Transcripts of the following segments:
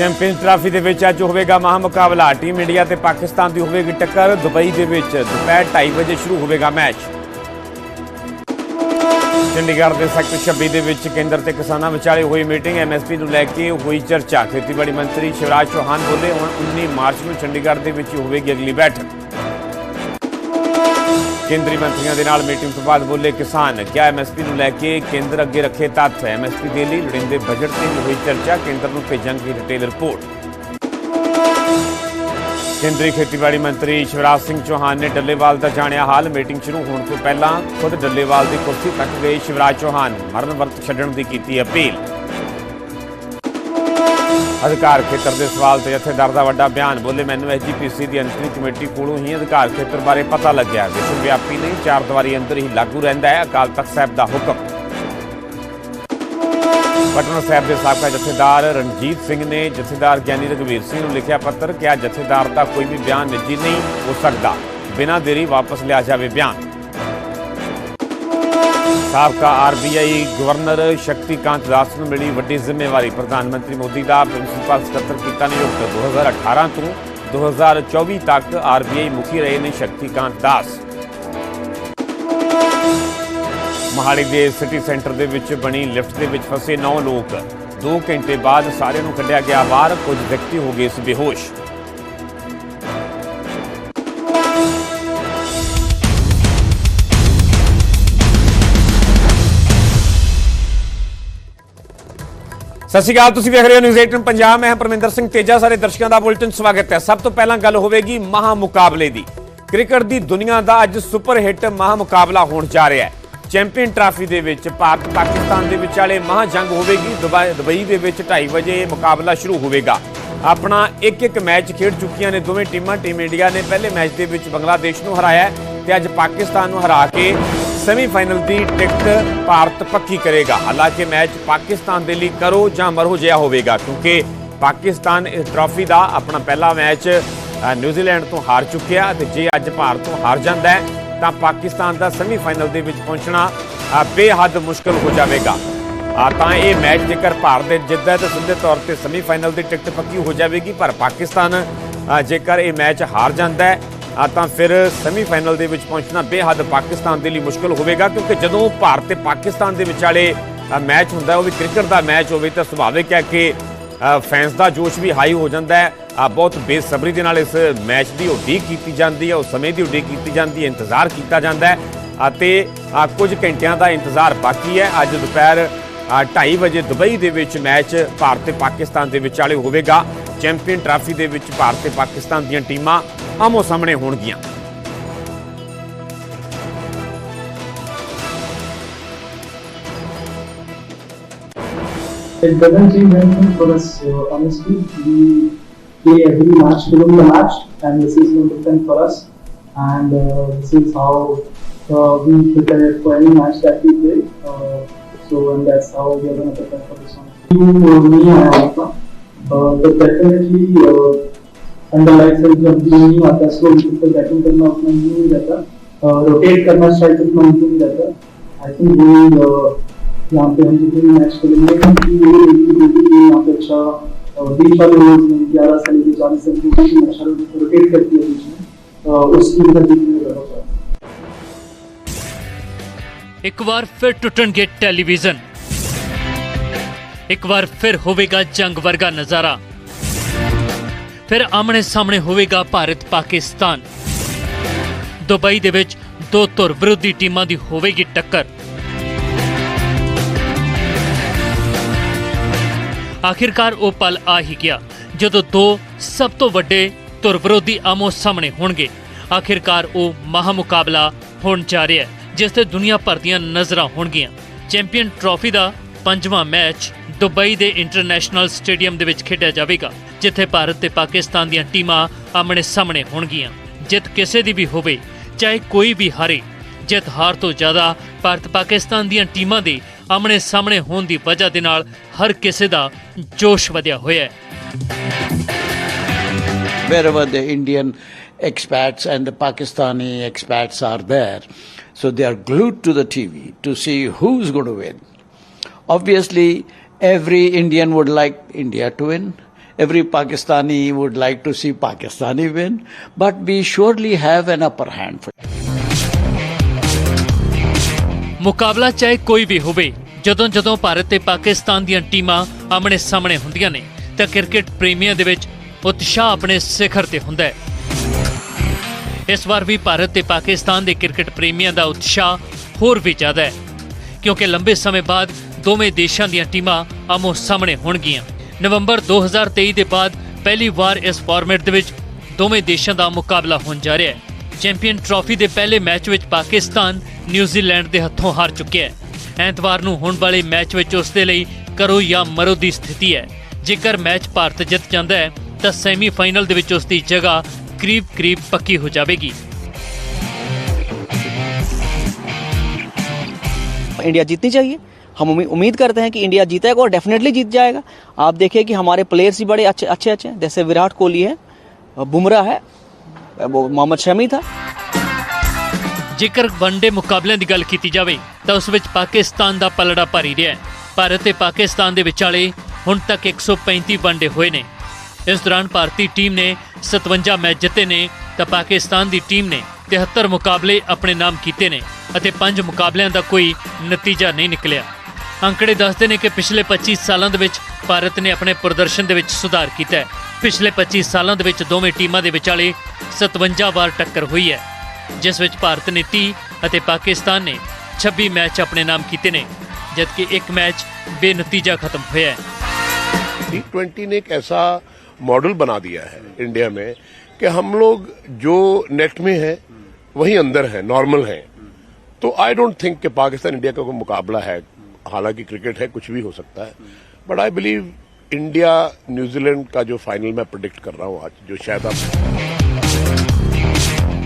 Champions trophy ਦੇ ਵਿੱਚ ਅੱਜ ਹੋਵੇਗਾ ਮਹਾ ਮੁਕਾਬਲਾ ਟੀਮ ਇੰਡੀਆ ਤੇ ਪਾਕਿਸਤਾਨ ਦੀ ਹੋਵੇਗੀ ਟੱਕਰ। ਦੁਬਈ ਦੇ ਵਿੱਚ ਦੁਪਹਿਰ 2:30 ਵਜੇ ਸ਼ੁਰੂ ਹੋਵੇਗਾ ਮੈਚ। ਚੰਡੀਗੜ੍ਹ ਦੇ ਸੈਕਟਰ 26 ਦੇ ਵਿੱਚ ਕੇਂਦਰ ਤੇ ਕਿਸਾਨਾਂ ਵਿਚਾਲੇ ਹੋਈ ਮੀਟਿੰਗ। ਐਮਐਸਪੀ ਨੂੰ ਲੈ ਕੇ ਹੋਈ ਚਰਚਾ। ਖੇਤੀਬਾੜੀ ਮੰਤਰੀ ਸ਼ਿਵਰਾਜ ਚੌਹਾਨ ਬੋਲੇ, ਹੁਣ 19 ਮਾਰਚ ਨੂੰ ਚੰਡੀਗੜ੍ਹ ਦੇ ਵਿੱਚ ਹੋਵੇਗੀ ਅਗਲੀ ਬੈਠਕ। ਕੇਂਦਰੀ ਮੰਤਰੀਆਂ ਦੇ ਨਾਲ ਮੀਟਿੰਗ ਤੋਂ ਬਾਅਦ ਬੋਲੇ ਕਿਸਾਨ ਕਿਹਾ ਐਮਐਸਪੀ ਨੂੰ ਲੈ ਕੇ ਕੇਂਦਰ ਅੱਗੇ ਰੱਖੇ ਤੱਥ? ਐਮਐਸਪੀ ਦੇ ਲਈ ਲੋੜੀਂਦੇ ਬਜਟ ਤੇ ਹੋਈ ਚਰਚਾ, ਕੇਂਦਰ ਨੂੰ ਭੇਜਾਂਗੇ ਡਿਟੇਲ ਰਿਪੋਰਟ ਕੇਂਦਰੀ ਖੇਤੀਬਾੜੀ ਮੰਤਰੀ ਸ਼ਿਵਰਾਜ ਸਿੰਘ ਚੌਹਾਨ ਨੇ ਡੱਲੇਵਾਲ ਦਾ ਜਾਣਿਆ ਹਾਲ। ਮੀਟਿੰਗ ਸ਼ੁਰੂ ਹੋਣ ਤੋਂ ਪਹਿਲਾਂ ਖੁਦ ਡੱਲੇਵਾਲ ਦੀ ਕੁਰਸੀ ਤੱਕ ਗਏ ਸ਼ਿਵਰਾਜ ਚੌਹਾਨ। ਮਰਨ ਵਰਤ ਛੱਡਣ ਦੀ ਕੀਤੀ ਅਪੀਲ। ਅਧਿਕਾਰ ਖੇਤਰ ਦੇ ਸਵਾਲ ਤੇ ਜਥੇਦਾਰ ਦਾ ਵੱਡਾ ਬਿਆਨ ਬੋਲੇ ਮੈਨੂੰ ਐਸਜੀਪੀਸੀ ਦੀ ਅੰਤਰੀ ਕਮੇਟੀ ਕੋਲੋਂ ਹੀ ਅਧਿਕਾਰ ਖੇਤਰ ਬਾਰੇ ਪਤਾ ਲੱਗਿਆ ਵਿਸ਼ਵ ਵਿਆਪੀ ਨਹੀਂ, ਚਾਰ ਦੀਵਾਰੀ ਅੰਦਰ ਹੀ ਲਾਗੂ ਰਹਿੰਦਾ ਹੈ, ਅਕਾਲ ਤਖਤ ਸਾਹਿਬ ਦਾ ਹੁਕਮ। ਪਟਨਾ ਸਾਹਿਬ ਦੇ ਸਾਬਕਾ ਜਥੇਦਾਰ ਰਣਜੀਤ ਸਿੰਘ ਨੇ ਜਥੇਦਾਰ ਗਿਆਨੀ ਰਘਵੀਰ ਸਿੰਘ ਨੂੰ ਲਿਖਿਆ ਪੱਤਰ ਕਿਹਾ, ਜਥੇਦਾਰ ਦਾ ਕੋਈ ਵੀ ਬਿਆਨ ਨਿੱਜੀ ਨਹੀਂ ਹੋ ਸਕਦਾ। ਬਿਨਾਂ ਦੇਰੀ ਵਾਪਸ ਲਿਆ ਜਾਵੇ ਬਿਆਨ। ਸਾਬਕਾ ਆਰਬੀਆਈ ਗਵਰਨਰ ਸ਼ਕਤੀਕਾਂਤ ਦਾਸ ਨੂੰ ਮਿਲੀ ਵੱਡੀ ਜ਼ਿੰਮੇਵਾਰੀ। ਪ੍ਰਧਾਨ ਮੰਤਰੀ ਮੋਦੀ ਦਾ ਪ੍ਰਿੰਸੀਪਲ ਸਕੱਤਰ ਕੀਤਾ ਨਿਯੁਕਤ। 2018 ਤੋਂ 2024 ਤੱਕ ਆਰਬੀਆਈ ਮੁਖੀ ਰਹੇ ਨੇ ਸ਼ਕਤੀਕਾਂਤ ਦਾਸ। ਮੋਹਾਲੀ ਦੇ ਸਿਟੀ ਸੈਂਟਰ ਦੇ ਵਿੱਚ ਬਣੀ ਲਿਫਟ ਦੇ ਵਿੱਚ ਫਸੇ 9 ਲੋਕ। 2 ਘੰਟੇ ਬਾਅਦ ਸਾਰਿਆਂ ਨੂੰ ਕੱਢਿਆ ਗਿਆ ਬਾਹਰ ਕੁਝ ਵਿਅਕਤੀ ਹੋ ਗਏ ਇਸ ਬੇਹੋਸ਼। ਸਤਿ ਸ਼੍ਰੀ ਅਕਾਲ, ਤੁਸੀਂ ਵੇਖ ਰਹੇ ਹੋ ਨਿਊਜ਼ 18 ਪੰਜਾਬ। ਮੈਂ ਪਰਮਿੰਦਰ ਸਿੰਘ ਤੇਜਾ, ਸਾਰੇ ਦਰਸ਼ਕਾਂ ਦਾ ਬੁਲਟਨ ਸਵਾਗਤ ਹੈ। ਸਭ ਤੋਂ ਪਹਿਲਾਂ ਗੱਲ ਹੋਵੇਗੀ ਮਹਾ ਮੁਕਾਬਲੇ ਦੀ। ਕ੍ਰਿਕਟ ਦੀ ਦੁਨੀਆ ਦਾ ਅੱਜ ਸੁਪਰ ਹਿੱਟ ਮਹਾ ਮੁਕਾਬਲਾ ਹੋਣ ਜਾ ਰਿਹਾ ਹੈ। ਚੈਂਪੀਅਨ ਟਰਾਫੀ ਦੇ ਵਿੱਚ ਭਾਰਤ ਪਾਕਿਸਤਾਨ ਦੇ ਵਿਚਾਲੇ ਮਹਾ ਜੰਗ ਹੋਵੇਗੀ। ਦੁਬਈ ਦੁਬਈ ਦੇ ਵਿੱਚ 2:30 ਵਜੇ ਮੁਕਾਬਲਾ ਸ਼ੁਰੂ ਹੋਵੇਗਾ। ਆਪਣਾ ਇੱਕ ਇੱਕ ਮੈਚ ਖੇਡ ਚੁੱਕੀਆਂ ਨੇ ਦੋਵੇਂ ਟੀਮਾਂ। ਟੀਮ ਇੰਡੀਆ ਨੇ ਪਹਿਲੇ ਮੈਚ ਦੇ ਵਿੱਚ ਬੰਗਲਾਦੇਸ਼ ਨੂੰ ਹਰਾਇਆ ਹੈ ਤੇ ਅੱਜ ਪਾਕਿਸਤਾਨ ਨੂੰ ਹਰਾ ਕੇ ਸੈਮੀਫਾਈਨਲ ਦੀ ਟਿਕਟ ਭਾਰਤ ਪੱਕੀ ਕਰੇਗਾ। ਹਾਲਾਂਕਿ ਮੈਚ ਪਾਕਿਸਤਾਨ ਦੇ ਲਈ ਕਰੋ ਜਾਂ ਮਰੋ ਜਿਹਾ ਹੋਵੇਗਾ, ਕਿਉਂਕਿ ਪਾਕਿਸਤਾਨ ਇਸ ਟਰਾਫੀ ਦਾ ਆਪਣਾ ਪਹਿਲਾ ਮੈਚ ਨਿਊਜ਼ੀਲੈਂਡ ਤੋਂ ਹਾਰ ਚੁੱਕਿਆ ਤੇ ਜੇ ਅੱਜ ਭਾਰਤ ਤੋਂ ਹਾਰ ਜਾਂਦਾ ਹੈ, ਤਾਂ ਪਾਕਿਸਤਾਨ ਦਾ ਸੈਮੀਫਾਈਨਲ ਦੇ ਵਿੱਚ ਪਹੁੰਚਣਾ ਬੇਹੱਦ ਮੁਸ਼ਕਲ ਹੋ ਜਾਵੇਗਾ। ਆ ਤਾਂ ਇਹ ਮੈਚ ਜੇਕਰ ਭਾਰਤ ਦੇ ਜਿੱਤਦਾ ਤਾਂ ਸਿੱਧੇ ਤੌਰ ਤੇ ਸੈਮੀਫਾਈਨਲ ਦੀ ਟਿਕਟ ਪੱਕੀ ਹੋ ਜਾਵੇਗੀ, ਪਰ ਪਾਕਿਸਤਾਨ ਜੇਕਰ ਇਹ ਮੈਚ ਹਾਰ ਜਾਂਦਾ ਹੈ ਆ ਤਾਂ ਫਿਰ ਸੈਮੀਫਾਈਨਲ ਦੇ ਵਿੱਚ ਪਹੁੰਚਣਾ ਬੇਹੱਦ ਪਾਕਿਸਤਾਨ ਦੇ ਲਈ ਮੁਸ਼ਕਲ ਹੋਵੇਗਾ, ਕਿਉਂਕਿ ਜਦੋਂ ਭਾਰਤ ਤੇ ਪਾਕਿਸਤਾਨ ਦੇ ਵਿਚਾਲੇ ਮੈਚ ਹੁੰਦਾ ਉਹ ਵੀ ਕ੍ਰਿਕਟ ਦਾ ਮੈਚ ਹੋਵੇ ਤਾਂ ਸੁਭਾਵਿਕ ਹੈ ਕਿ ਫੈਨਸ ਦਾ ਜੋਸ਼ ਵੀ ਹਾਈ ਹੋ ਜਾਂਦਾ ਹੈ। ਆ, ਬਹੁਤ ਬੇਸਬਰੀ ਦੇ ਨਾਲ ਇਸ ਮੈਚ ਦੀ ਉਡੀਕ ਕੀਤੀ ਜਾਂਦੀ ਹੈ, ਉਸ ਸਮੇਂ ਦੀ ਉਡੀਕ ਕੀਤੀ ਜਾਂਦੀ ਹੈ, ਇੰਤਜ਼ਾਰ ਕੀਤਾ ਜਾਂਦਾ ਹੈ। ਅਤੇ ਕੁਝ ਘੰਟਿਆਂ ਦਾ ਇੰਤਜ਼ਾਰ ਬਾਕੀ ਹੈ। ਅੱਜ ਦੁਪਹਿਰ 2:30 ਵਜੇ ਦੁਬਈ ਦੇ ਵਿੱਚ ਮੈਚ ਭਾਰਤ ਤੇ ਪਾਕਿਸਤਾਨ ਦੇ ਵਿਚਾਲੇ ਹੋਵੇਗਾ। ਚੈਂਪੀਅਨ ਟਰਾਫੀ ਦੇ ਵਿੱਚ ਭਾਰਤ ਤੇ ਪਾਕਿਸਤਾਨ ਦੀਆਂ ਟੀਮਾਂ ਆਮੋ ਸਾਹਮਣੇ ਹੋਣਗੀਆਂ It doesn't change anything for us, uh, honestly. We play every match within the match, and this is no different for us. And uh, this is how uh, we prepare for any match that we play. Uh, so, and that's how we are going to prepare for this one. You, uh, me, and Alpha. Uh, but definitely, uh, under life से जो new new आता है slow speed पर batting करना उतना new नहीं रहता rotate करना स्ट्राइक उतना न्यू नहीं रहता आई थिंक वो यहाँ पे हम जितने मैच खेलेंगे यहाँ पे अच्छा बीच वाले रोज में ग्यारह साल के चालीस से टीम अच्छा रोटेट करती है बीच में उसकी टीम का जीतने का है एक बार फिर टुटनगे टेलीविज़न। एक बार फिर होवेगा जंग वर्गा नज़ारा। ਫਿਰ ਆਮਣੇ ਸਾਹਮਣੇ ਹੋਵੇਗਾ ਭਾਰਤ ਪਾਕਿਸਤਾਨ। ਦੁਬਈ ਦੇ ਵਿੱਚ ਦੋ ਧੁਰ ਵਿਰੋਧੀ ਟੀਮਾਂ ਦੀ ਹੋਵੇਗੀ ਟੱਕਰ। ਆਖਿਰਕਾਰ ਉਹ ਪਲ ਆ ਹੀ ਗਿਆ ਜਦੋਂ ਦੋ ਸਭ ਤੋਂ ਵੱਡੇ ਧੁਰ ਵਿਰੋਧੀ ਆਮੋ ਸਾਹਮਣੇ ਹੋਣਗੇ। ਆਖਿਰਕਾਰ ਉਹ ਮਹਾ ਮੁਕਾਬਲਾ ਹੋਣ ਜਾ ਰਿਹਾ ਹੈ, ਜਿਸ ਤੇ ਦੁਨੀਆ ਭਰ ਦੀਆਂ ਨਜ਼ਰਾਂ ਹੋਣਗੀਆਂ। ਚੈਂਪੀਅਨ ਟਰਾਫੀ ਦਾ ਪੰਜਵਾਂ ਮੈਚ ਦੁਬਈ ਦੇ ਇੰਟਰਨੈਸ਼ਨਲ ਸਟੇਡੀਅਮ ਦੇ ਵਿੱਚ ਖੇਡਿਆ ਜਾਵੇਗਾ ਜਿੱਥੇ ਭਾਰਤ ਤੇ ਪਾਕਿਸਤਾਨ ਦੀਆਂ ਟੀਮਾਂ ਆਮਣੇ ਸਾਹਮਣੇ ਹੋਣਗੀਆਂ ਜਿੱਤ ਕਿਸੇ ਦੀ ਵੀ ਹੋਵੇ ਚਾਹੇ ਕੋਈ ਵੀ ਹਾਰੇ ਜਿੱਤ ਹਾਰ ਤੋਂ ਜ਼ਿਆਦਾ ਭਾਰਤ ਪਾਕਿਸਤਾਨ ਦੀਆਂ ਟੀਮਾਂ ਦੇ ਆਮਣੇ ਸਾਹਮਣੇ ਹੋਣ ਦੀ ਵਜ੍ਹਾ ਦੇ ਨਾਲ ਹਰ ਕਿਸੇ ਦਾ ਜੋਸ਼ ਵਧਿਆ ਹੋਇਆ ਹੈ wherever the Indian expats and the Pakistani expats are there. So they are glued to the TV to see who's going to win. Obviously, every Indian would like India to win. every Pakistani would like to see Pakistani win, but we surely have an upper hand. ਮੁਕਾਬਲਾ ਚਾਹੇ ਕੋਈ ਵੀ ਹੋਵੇ ਜਦੋਂ ਜਦੋਂ ਭਾਰਤ ਤੇ ਪਾਕਿਸਤਾਨ ਦੀਆਂ ਟੀਮਾਂ ਆਮਣੇ ਸਾਹਮਣੇ ਹੁੰਦੀਆਂ ਨੇ ਤਾਂ ਕ੍ਰਿਕਟ ਪ੍ਰੇਮੀਆਂ ਦੇ ਵਿੱਚ ਉਤਸ਼ਾਹ ਆਪਣੇ ਸਿਖਰ ਤੇ ਹੁੰਦਾ ਹੈ ਇਸ ਵਾਰ ਵੀ ਭਾਰਤ ਤੇ ਪਾਕਿਸਤਾਨ ਦੇ ਕ੍ਰਿਕਟ ਪ੍ਰੇਮੀਆਂ ਦਾ ਉਤਸ਼ਾਹ ਹੋਰ ਵੀ ਜ਼ਿਆਦਾ ਹੈ ਕਿਉਂਕਿ ਲੰਬੇ ਸਮੇਂ ਬਾਅਦ ਦੋਵੇਂ ਦੇਸ਼ਾਂ ਦੀਆਂ ਟੀਮਾਂ ਆਮੋ ਸਾਹਮਣੇ ਹੋਣਗੀਆਂ ਨਵੰਬਰ 2023 ਦੇ ਬਾਅਦ ਪਹਿਲੀ ਵਾਰ ਇਸ ਫਾਰਮੈਟ ਦੇ ਵਿੱਚ ਦੋਵੇਂ ਦੇਸ਼ਾਂ ਦਾ ਮੁਕਾਬਲਾ ਹੋਣ ਜਾ ਰਿਹਾ ਹੈ ਚੈਂਪੀਅਨ ਟਰਾਫੀ ਦੇ ਪਹਿਲੇ ਮੈਚ ਵਿੱਚ ਪਾਕਿਸਤਾਨ ਨਿਊਜ਼ੀਲੈਂਡ ਦੇ ਹੱਥੋਂ ਹਾਰ ਚੁੱਕਿਆ ਹੈ ਐਤਵਾਰ ਨੂੰ ਹੋਣ ਵਾਲੇ ਮੈਚ ਵਿੱਚ ਉਸ ਦੇ ਲਈ ਕਰੋ ਜਾਂ ਮਰੋ ਦੀ ਸਥਿਤੀ ਹੈ ਜੇਕਰ ਮੈਚ ਭਾਰਤ ਜਿੱਤ ਜਾਂਦਾ ਹੈ ਤਾਂ ਸੈਮੀਫਾਈਨਲ ਦੇ ਵਿੱਚ ਉਸ ਦੀ ਜਗ੍ਹਾ ਕਰੀਬ-ਕਰੀਬ ਪੱਕੀ ਹੋ ਜਾਵੇਗੀ इंडिया जीतनी चाहिए हम उम्मी- उम्मीद करते हैं कि इंडिया जीतेगा और डेफिनेटली जीत जाएगा आप देखिए कि हमारे प्लेयर्स भी बड़े अच्छे अच्छे अच्छे हैं जैसे विराट कोहली है बुमराह है वो मोहम्मद शमी था ਜੇਕਰ ਵਨਡੇ ਮੁਕਾਬਲਿਆਂ ਦੀ ਗੱਲ ਕੀਤੀ ਜਾਵੇ ਤਾਂ ਉਸ ਵਿੱਚ ਪਾਕਿਸਤਾਨ ਦਾ ਪਲੜਾ ਭਾਰੀ ਰਿਹਾ ਹੈ ਭਾਰਤ ਤੇ ਪਾਕਿਸਤਾਨ ਦੇ ਵਿਚਾਲੇ ਹੁਣ ਤੱਕ 135 ਵਨਡੇ ਹੋਏ ਨੇ ਇਸ ਦੌਰਾਨ ਭਾਰਤੀ ਟੀਮ ਨੇ 57 ਮੈਚ ਜਿੱਤੇ ਨੇ ਤਾਂ ਪਾਕਿਸਤਾਨ ਦੀ ਟੀਮ ਨੇ 73 ਮੁਕਾਬਲੇ ਆਪਣੇ ਨਾਮ ਕੀਤੇ ਨੇ ਅਤੇ 5 ਮੁਕਾਬਲਿਆਂ ਦਾ ਕੋਈ ਨਤੀਜਾ ਨਹੀਂ ਨਿਕਲਿਆ ਅੰਕੜੇ ਦੱਸਦੇ ਨੇ ਕਿ ਪਿਛਲੇ 25 ਸਾਲਾਂ ਦੇ ਵਿੱਚ ਭਾਰਤ ਨੇ ਆਪਣੇ ਪ੍ਰਦਰਸ਼ਨ ਦੇ ਵਿੱਚ ਸੁਧਾਰ ਕੀਤਾ ਹੈ ਪਿਛਲੇ 25 ਸਾਲਾਂ ਦੇ ਵਿੱਚ ਦੋਵੇਂ ਟੀਮਾਂ ਦੇ ਵਿਚਾਲੇ 57 ਵਾਰ ਟੱਕਰ ਹੋਈ ਹੈ ਜਿਸ ਵਿੱਚ ਭਾਰਤ ਨੇ 30 ਅਤੇ ਪਾਕਿਸਤਾਨ ਨੇ 26 ਮੈਚ ਆਪਣੇ ਨਾਮ ਕੀਤੇ ਨੇ ਜਦਕਿ ਇੱਕ ਮੈਚ ਬੇਨਤੀਜਾ ਖਤਮ ਹੋਇਆ ਹੈ टी ट्वेंटी ने एक ऐसा मॉडल बना दिया है इंडिया में कि हम लोग जो नेट में है वही अंदर है नॉर्मल है तो आई डोंट थिंक कि पाकिस्तान इंडिया का कोई मुकाबला है हालांकि क्रिकेट है कुछ भी हो सकता है but I believe India New Zealand का जो फाइनल मैं प्रोडिक्ट कर रहा हूँ आज जो शायद आप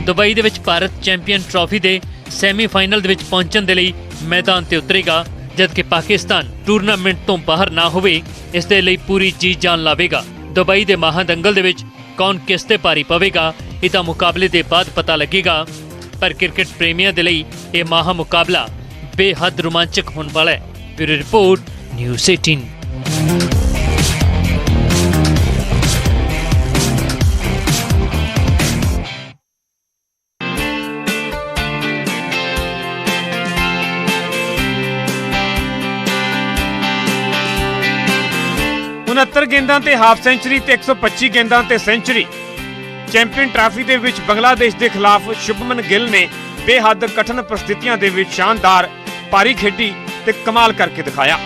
ਦੁਬਈ ਦੇ ਵਿੱਚ ਭਾਰਤ ਚੈਂਪੀਅਨ ਟਰਾਫੀ ਦੇ ਸੈਮੀਫਾਈਨਲ ਦੇ ਵਿੱਚ ਪਹੁੰਚਣ ਦੇ ਲਈ ਮੈਦਾਨ ਤੇ ਉਤਰੇਗਾ ਜਦਕਿ ਪਾਕਿਸਤਾਨ ਟੂਰਨਾਮੈਂਟ ਤੋਂ ਬਾਹਰ ਨਾ ਹੋਵੇ ਇਸ ਦੇ ਲਈ ਪੂਰੀ ਜੀ ਜਾਨ ਲਾਵੇਗਾ ਦੁਬਈ ਦੇ ਮਹਾਦੰਗਲ ਦੇ ਵਿੱਚ ਕੌਣ ਕਿਸ ਤੇ ਭਾਰੀ ਪਵੇਗਾ ਇਹ ਤਾਂ ਮੁਕਾਬਲੇ ਦੇ ਬਾਅਦ ਪਤਾ ਲੱਗੇਗਾ ਪਰ ਕ੍ਰਿਕਟ ਪ੍ਰੇਮੀਆਂ ਦੇ ਲਈ ਇਹ ਮਹਾ ਮੁਕਾਬਲਾ ਬੇਹੱਦ ਰੋਮਾਂਚਕ ਹੋਣ ਵਾਲਾ ਹੈ। ਬਿਊਰੋ ਰਿਪੋਰਟ, ਨਿਊਜ਼ 18 69 ਗੇਂਦਾਂ ਤੇ ਹਾਫ ਸੈਂਚਰੀ ਤੇ 125 ਗੇਂਦਾਂ ਤੇ ਸੈਂਚਰੀ। ਚੈਂਪੀਅਨ ਟਰਾਫੀ ਦੇ ਵਿੱਚ ਬੰਗਲਾਦੇਸ਼ ਦੇ ਖਿਲਾਫ ਸ਼ੁਭਮਨ ਗਿੱਲ ਨੇ ਬੇਹੱਦ ਕਠਿਨ ਪ੍ਰਸਥਿਤੀਆਂ ਦੇ ਵਿੱਚ ਸ਼ਾਨਦਾਰ ਪਾਰੀ ਖੇਡੀ ਤੇ ਕਮਾਲ ਕਰਕੇ ਦਿਖਾਇਆ।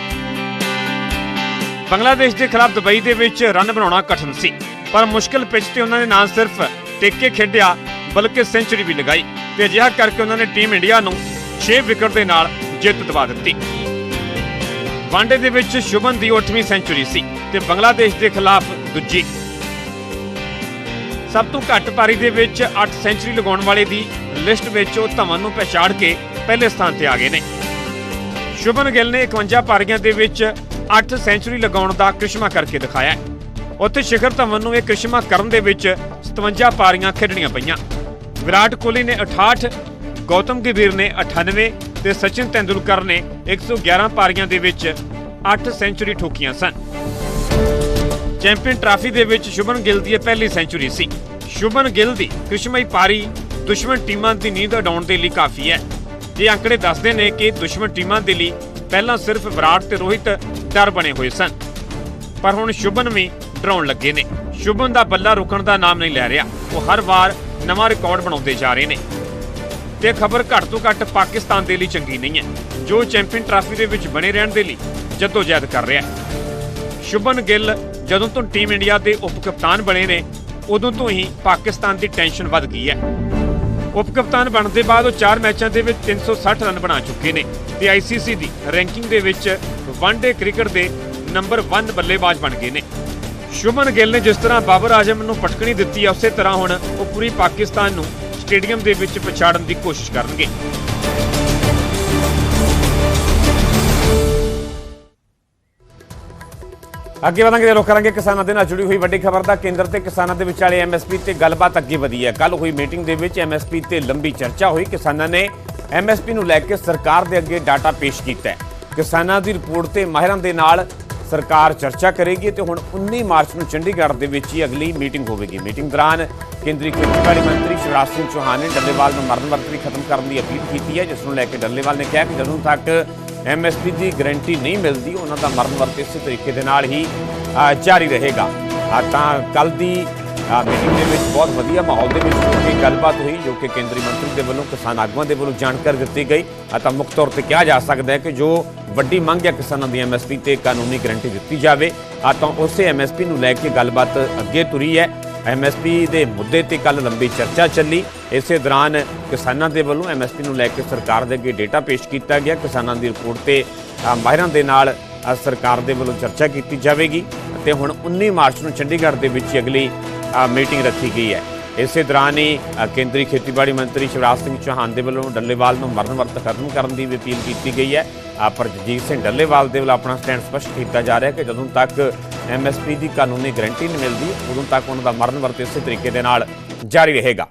ਬੰਗਲਾਦੇਸ਼ ਦੇ ਖਿਲਾਫ ਦੁਬਈ ਦੇ ਵਿੱਚ ਰਨ ਬਣਾਉਣਾ ਕਠਿਨ ਸੀ, ਪਰ ਮੁਸ਼ਕਲ ਪਿੱਚ ਤੇ ਉਹਨਾਂ ਨੇ ਨਾ ਸਿਰਫ ਟੇਕੇ ਖੇਡਿਆ, ਬਲਕਿ ਸੈਂਚਰੀ ਵੀ ਲਗਾਈ ਤੇ ਅਜਿਹਾ ਕਰਕੇ ਉਹਨਾਂ ਨੇ ਟੀਮ ਇੰਡੀਆ ਨੂੰ 6 ਵਿਕਟ ਦੇ ਨਾਲ ਜਿੱਤ ਦਿਵਾ ਦਿੱਤੀ। ਵਾਂਡੇ ਦੇ ਵਿੱਚ ਸ਼ੁਭਨ ਦੀ 8ਵੀਂ ਸੈਂਚਰੀ ਸੀ ਤੇ ਬੰਗਲਾਦੇਸ਼ ਦੇ ਖਿਲਾਫ ਦੂਜੀ। ਸਭ ਤੋਂ ਘੱਟ ਪਾਰੀ ਦੇ ਵਿੱਚ 8 ਸੈਂਚਰੀ ਲਗਾਉਣ ਵਾਲੇ ਦੀ ਲਿਸਟ ਵਿੱਚ ਉਹ ਧਵਨ ਨੂੰ ਪਛਾੜ ਕੇ ਪਹਿਲੇ ਸਥਾਨ ਤੇ ਆ ਗਏ ਨੇ। ਸ਼ੁਭਨ ਗਿੱਲ ਨੇ 51 ਪਾਰੀਆਂ ਦੇ ਵਿੱਚ 8 ਸੈਂਚੁਰੀ ਲਗਾਉਣ ਦਾ ਕ੍ਰਿਸ਼ਮਾ ਕਰਕੇ ਦਿਖਾਇਆ ਹੈ। ਉੱਥੇ ਸ਼ਿਖਰ ਧਵਨ ਨੂੰ ਇਹ ਕ੍ਰਿਸ਼ਮਾ ਕਰਨ ਦੇ ਵਿੱਚ 57 ਪਾਰੀਆਂ ਖੇਡਣੀਆਂ ਪਈਆਂ। ਵਿਰਾਟ ਕੋਹਲੀ ਨੇ 68 ਗੌਤਮ ਗੰਭੀਰ ਨੇ 98 ਤੇ ਸਚਿਨ ਤੈਂਦੁਲਕਰ ਨੇ 111 ਪਾਰੀਆਂ ਦੇ ਵਿੱਚ 8 ਸੈਂਚੁਰੀ ਠੋਕੀਆਂ ਸਨ। ਚੈਂਪੀਅਨ ਟਰਾਫੀ ਦੇ ਵਿੱਚ ਸ਼ੁਭਨ ਗਿੱਲ ਦੀ ਇਹ ਪਹਿਲੀ ਸੈਂਚੁਰੀ ਸੀ। ਸ਼ੁਭਨ ਗਿੱਲ ਦੀ ਕ੍ਰਿਸ਼ਮਈ ਪਾਰੀ ਦੁਸ਼ਮਣ ਟੀਮਾਂ ਦੀ ਨੀਂਦ ਉਡਾਉਣ ਦੇ ਲਈ ਕਾਫੀ ਹੈ। ਇਹ ਅੰਕੜੇ ਦੱਸਦੇ ਨੇ ਕਿ ਦੁਸ਼ਮਣ ਟੀਮਾਂ ਦੇ ਲਈ ਪਹਿਲਾਂ ਸਿਰਫ ਵਿਰਾਟ ਤੇ ਰੋਹਿਤ ਡਰ ਬਣੇ ਹੋਏ ਸਨ। ਪਰ ਹੁਣ ਸ਼ੁਭਨ ਵੀ ਡਰਾਉਣ ਲੱਗੇ ਨੇ। ਸ਼ੁਭਨ ਦਾ ਬੱਲਾ ਰੁਕਣ ਦਾ ਨਾਮ ਨਹੀਂ ਲੈ ਰਿਹਾ। ਉਹ ਹਰ ਵਾਰ ਨਵਾਂ ਰਿਕਾਰਡ ਬਣਾਉਂਦੇ ਜਾ ਰਹੇ ਨੇ। ਤੇ ਖਬਰ ਘੱਟ ਤੋਂ ਘੱਟ ਪਾਕਿਸਤਾਨ ਦੇ ਲਈ ਚੰਗੀ ਨਹੀਂ ਹੈ। ਜੋ ਚੈਂਪੀਅਨ ਟਰਾਫੀ ਦੇ ਵਿੱਚ ਬਣੇ ਰਹਿਣ ਦੇ ਲਈ ਜਦੋਜਹਿਦ ਕਰ ਰਿਹਾ ਹੈ। ਸ਼ੁਭਨ ਗਿੱਲ ਜਦੋਂ ਤੋਂ ਟੀਮ ਇੰਡੀਆ ਦੇ ਉਪ ਕਪਤਾਨ ਬਣੇ ਨੇ, ਉਦੋਂ ਤੋਂ ਹੀ ਪਾਕਿਸਤਾਨ ਦੀ ਟੈਨਸ਼ਨ ਵੱਧ ਗਈ ਹੈ। ਉਪ ਕਪਤਾਨ ਬਣਨ ਦੇ ਬਾਅਦ ਉਹ 4 ਮੈਚਾਂ ਦੇ ਵਿੱਚ 360 ਰਨ ਬਣਾ ਚੁੱਕੇ ਨੇ ਤੇ ਆਈਸੀਸੀ ਦੀ ਰੈਂਕਿੰਗ ਦੇ ਵਿੱਚ ਵਨਡੇ ਕ੍ਰਿਕਟ ਦੇ ਨੰਬਰ 1 ਬੱਲੇਬਾਜ਼ ਬਣ ਗਏ ਨੇ। ਸ਼ੁਭਨ ਗਿੱਲ ਨੇ ਜਿਸ ਤਰ੍ਹਾਂ ਬਾਬਰ ਆਜ਼ਮ ਨੂੰ ਪਟਕਣੀ ਦਿੱਤੀ ਹੈ ਉਸੇ ਤਰ੍ਹਾਂ ਹੁਣ ਉਹ ਪੂਰੀ ਪਾਕਿਸਤਾਨ ਨੂੰ ਸਟੇਡੀਅਮ ਦੇ ਵਿੱਚ ਪਛਾੜਨ ਦੀ ਕੋਸ਼ਿਸ਼ ਕਰਨਗੇ। ਅੱਗੇ ਵਧਾਂਗੇ ਤੇ ਰੁਕ ਕਰਾਂਗੇ ਕਿਸਾਨਾਂ ਦੇ ਨਾਲ ਜੁੜੀ ਹੋਈ ਵੱਡੀ ਖਬਰ ਦਾ ਕੇਂਦਰ ਤੇ ਕਿਸਾਨਾਂ ਦੇ ਵਿਚਾਲੇ ਐਮਐਸਪੀ ਤੇ ਗੱਲਬਾਤ ਅੱਗੇ ਵਧੀ ਹੈ। ਕੱਲ ਹੋਈ ਮੀਟਿੰਗ ਦੇ ਵਿੱਚ ਐਮਐਸਪੀ ਤੇ ਲੰਬੀ ਚਰਚਾ ਹੋਈ। ਕਿਸਾਨਾਂ ਨੇ ਐਮਐਸਪੀ ਨੂੰ ਲੈ ਕੇ ਸਰਕਾਰ ਦੇ ਅੱਗੇ ਡਾਟਾ ਪੇਸ਼ ਕੀਤਾ ਹੈ। ਕਿਸਾਨਾਂ ਦੀ ਰਿਪੋਰਟ ਤੇ ਮਾਹਿਰਾਂ ਦੇ ਨਾਲ ਸਰਕਾਰ ਚਰਚਾ ਕਰੇਗੀ ਤੇ ਹੁਣ 19 ਮਾਰਚ ਨੂੰ ਚੰਡੀਗੜ੍ਹ ਦੇ ਵਿੱਚ ਹੀ ਅਗਲੀ ਮੀਟਿੰਗ ਹੋਵੇਗੀ। ਮੀਟਿੰਗ ਦੌਰਾਨ ਕੇਂਦਰੀ ਖੇਤੀਬਾੜੀ ਮੰਤਰੀ ਸ਼ਿਵਰਾਜ ਸਿੰਘ ਚੌਹਾਨ ਨੇ ਡੱਲੇਵਾਲ ਨੂੰ ਮਰਨ ਵਰਤਰੀ ਖਤਮ ਕਰਨ ਦੀ ਅਪੀਲ ਕੀਤੀ ਹੈ, ਜਿਸ ਨੂੰ ਲੈ ਕੇ ਡੱਲੇਵਾਲ ਨੇ ਕਿਹਾ ਕਿ ਜਦੋਂ ਤੱਕ ਐਮਐਸਪੀ ਦੀ ਗਾਰੰਟੀ ਨਹੀਂ ਮਿਲਦੀ, ਉਹਨਾਂ ਦਾ ਮਰਨ ਵਰਤ ਇਸੇ ਤਰੀਕੇ ਦੇ ਨਾਲ ਹੀ ਜਾਰੀ ਰਹੇਗਾ। ਤਾਂ ਕੱਲ ਦੀ ਮੀਟਿੰਗ ਦੇ ਵਿੱਚ ਬਹੁਤ ਵਧੀਆ ਮਾਹੌਲ ਦੇ ਵਿੱਚ ਜੋ ਕਿ ਗੱਲਬਾਤ ਹੋਈ, ਜੋ ਕਿ ਕੇਂਦਰੀ ਮੰਤਰੀ ਦੇ ਵੱਲੋਂ ਕਿਸਾਨ ਆਗੂਆਂ ਦੇ ਵੱਲੋਂ ਜਾਣਕਾਰੀ ਦਿੱਤੀ ਗਈ। ਤਾਂ ਮੁੱਖ ਤੌਰ ਤੇ ਕਿਹਾ ਜਾ ਸਕਦਾ ਹੈ ਕਿ ਜੋ ਵੱਡੀ ਮੰਗ ਹੈ ਕਿਸਾਨਾਂ ਦੀ ਐਮਐਸਪੀ ਤੇ ਕਾਨੂੰਨੀ ਗਰੰਟੀ ਦਿੱਤੀ ਜਾਵੇ। ਤਾਂ ਉਸੇ ਐਮਐਸਪੀ ਨੂੰ ਲੈ ਕੇ ਗੱਲਬਾਤ ਅੱਗੇ ਤੁਰੀ ਹੈ। ਐਮਐਸਪੀ ਦੇ ਮੁੱਦੇ ਤੇ ਕੱਲ ਲੰਬੀ ਚਰਚਾ ਚੱਲੀ। ਇਸੇ ਦੌਰਾਨ ਕਿਸਾਨਾਂ ਦੇ ਵੱਲੋਂ ਐਮਐਸਪੀ ਨੂੰ ਲੈ ਕੇ ਸਰਕਾਰ ਦੇ ਅੱਗੇ ਡੇਟਾ ਪੇਸ਼ ਕੀਤਾ ਗਿਆ। ਕਿਸਾਨਾਂ ਦੀ ਰਿਪੋਰਟ ਤੇ ਮਾਹਿਰਾਂ ਦੇ ਨਾਲ ਸਰਕਾਰ ਦੇ ਵੱਲੋਂ ਚਰਚਾ ਕੀਤੀ ਜਾਵੇਗੀ। ਅਤੇ ਹੁਣ 19 ਮਾਰਚ ਨੂੰ ਚੰਡੀਗੜ੍ਹ ਦੇ ਵਿੱਚ ਹੀ ਅਗਲੀ ਮੀਟਿੰਗ ਰੱਖੀ ਗਈ ਹੈ। ਇਸੇ ਦੌਰਾਨ ਹੀ ਕੇਂਦਰੀ ਖੇਤੀਬਾੜੀ ਮੰਤਰੀ ਸ਼ਿਵਰਾਜ ਸਿੰਘ ਚੌਹਾਨ ਦੇ ਵੱਲੋਂ ਡੱਲੇਵਾਲ ਨੂੰ ਮਰਨ ਵਰਤ ਖਤਮ ਕਰਨ ਦੀ ਵੀ ਅਪੀਲ ਕੀਤੀ ਗਈ ਹੈ। ਪਰ ਜਗਜੀਤ ਸਿੰਘ ਡੱਲੇਵਾਲ ਦੇ ਵੱਲੋਂ ਆਪਣਾ ਸਟੈਂਡ ਸਪਸ਼ਟ ਕੀਤਾ ਜਾ ਰਿਹਾ ਹੈ ਕਿ ਜਦੋਂ ਤੱਕ ਐਮਐਸਪੀ ਦੀ ਕਾਨੂੰਨੀ ਗਾਰੰਟੀ ਨਹੀਂ ਮਿਲਦੀ, ਉਦੋਂ ਤੱਕ ਉਹਨਾਂ ਦਾ ਮਰਨ ਵਰਤ ਇਸੇ ਤਰੀਕੇ ਦੇ ਨਾਲ ਜਾਰੀ ਰਹੇਗਾ।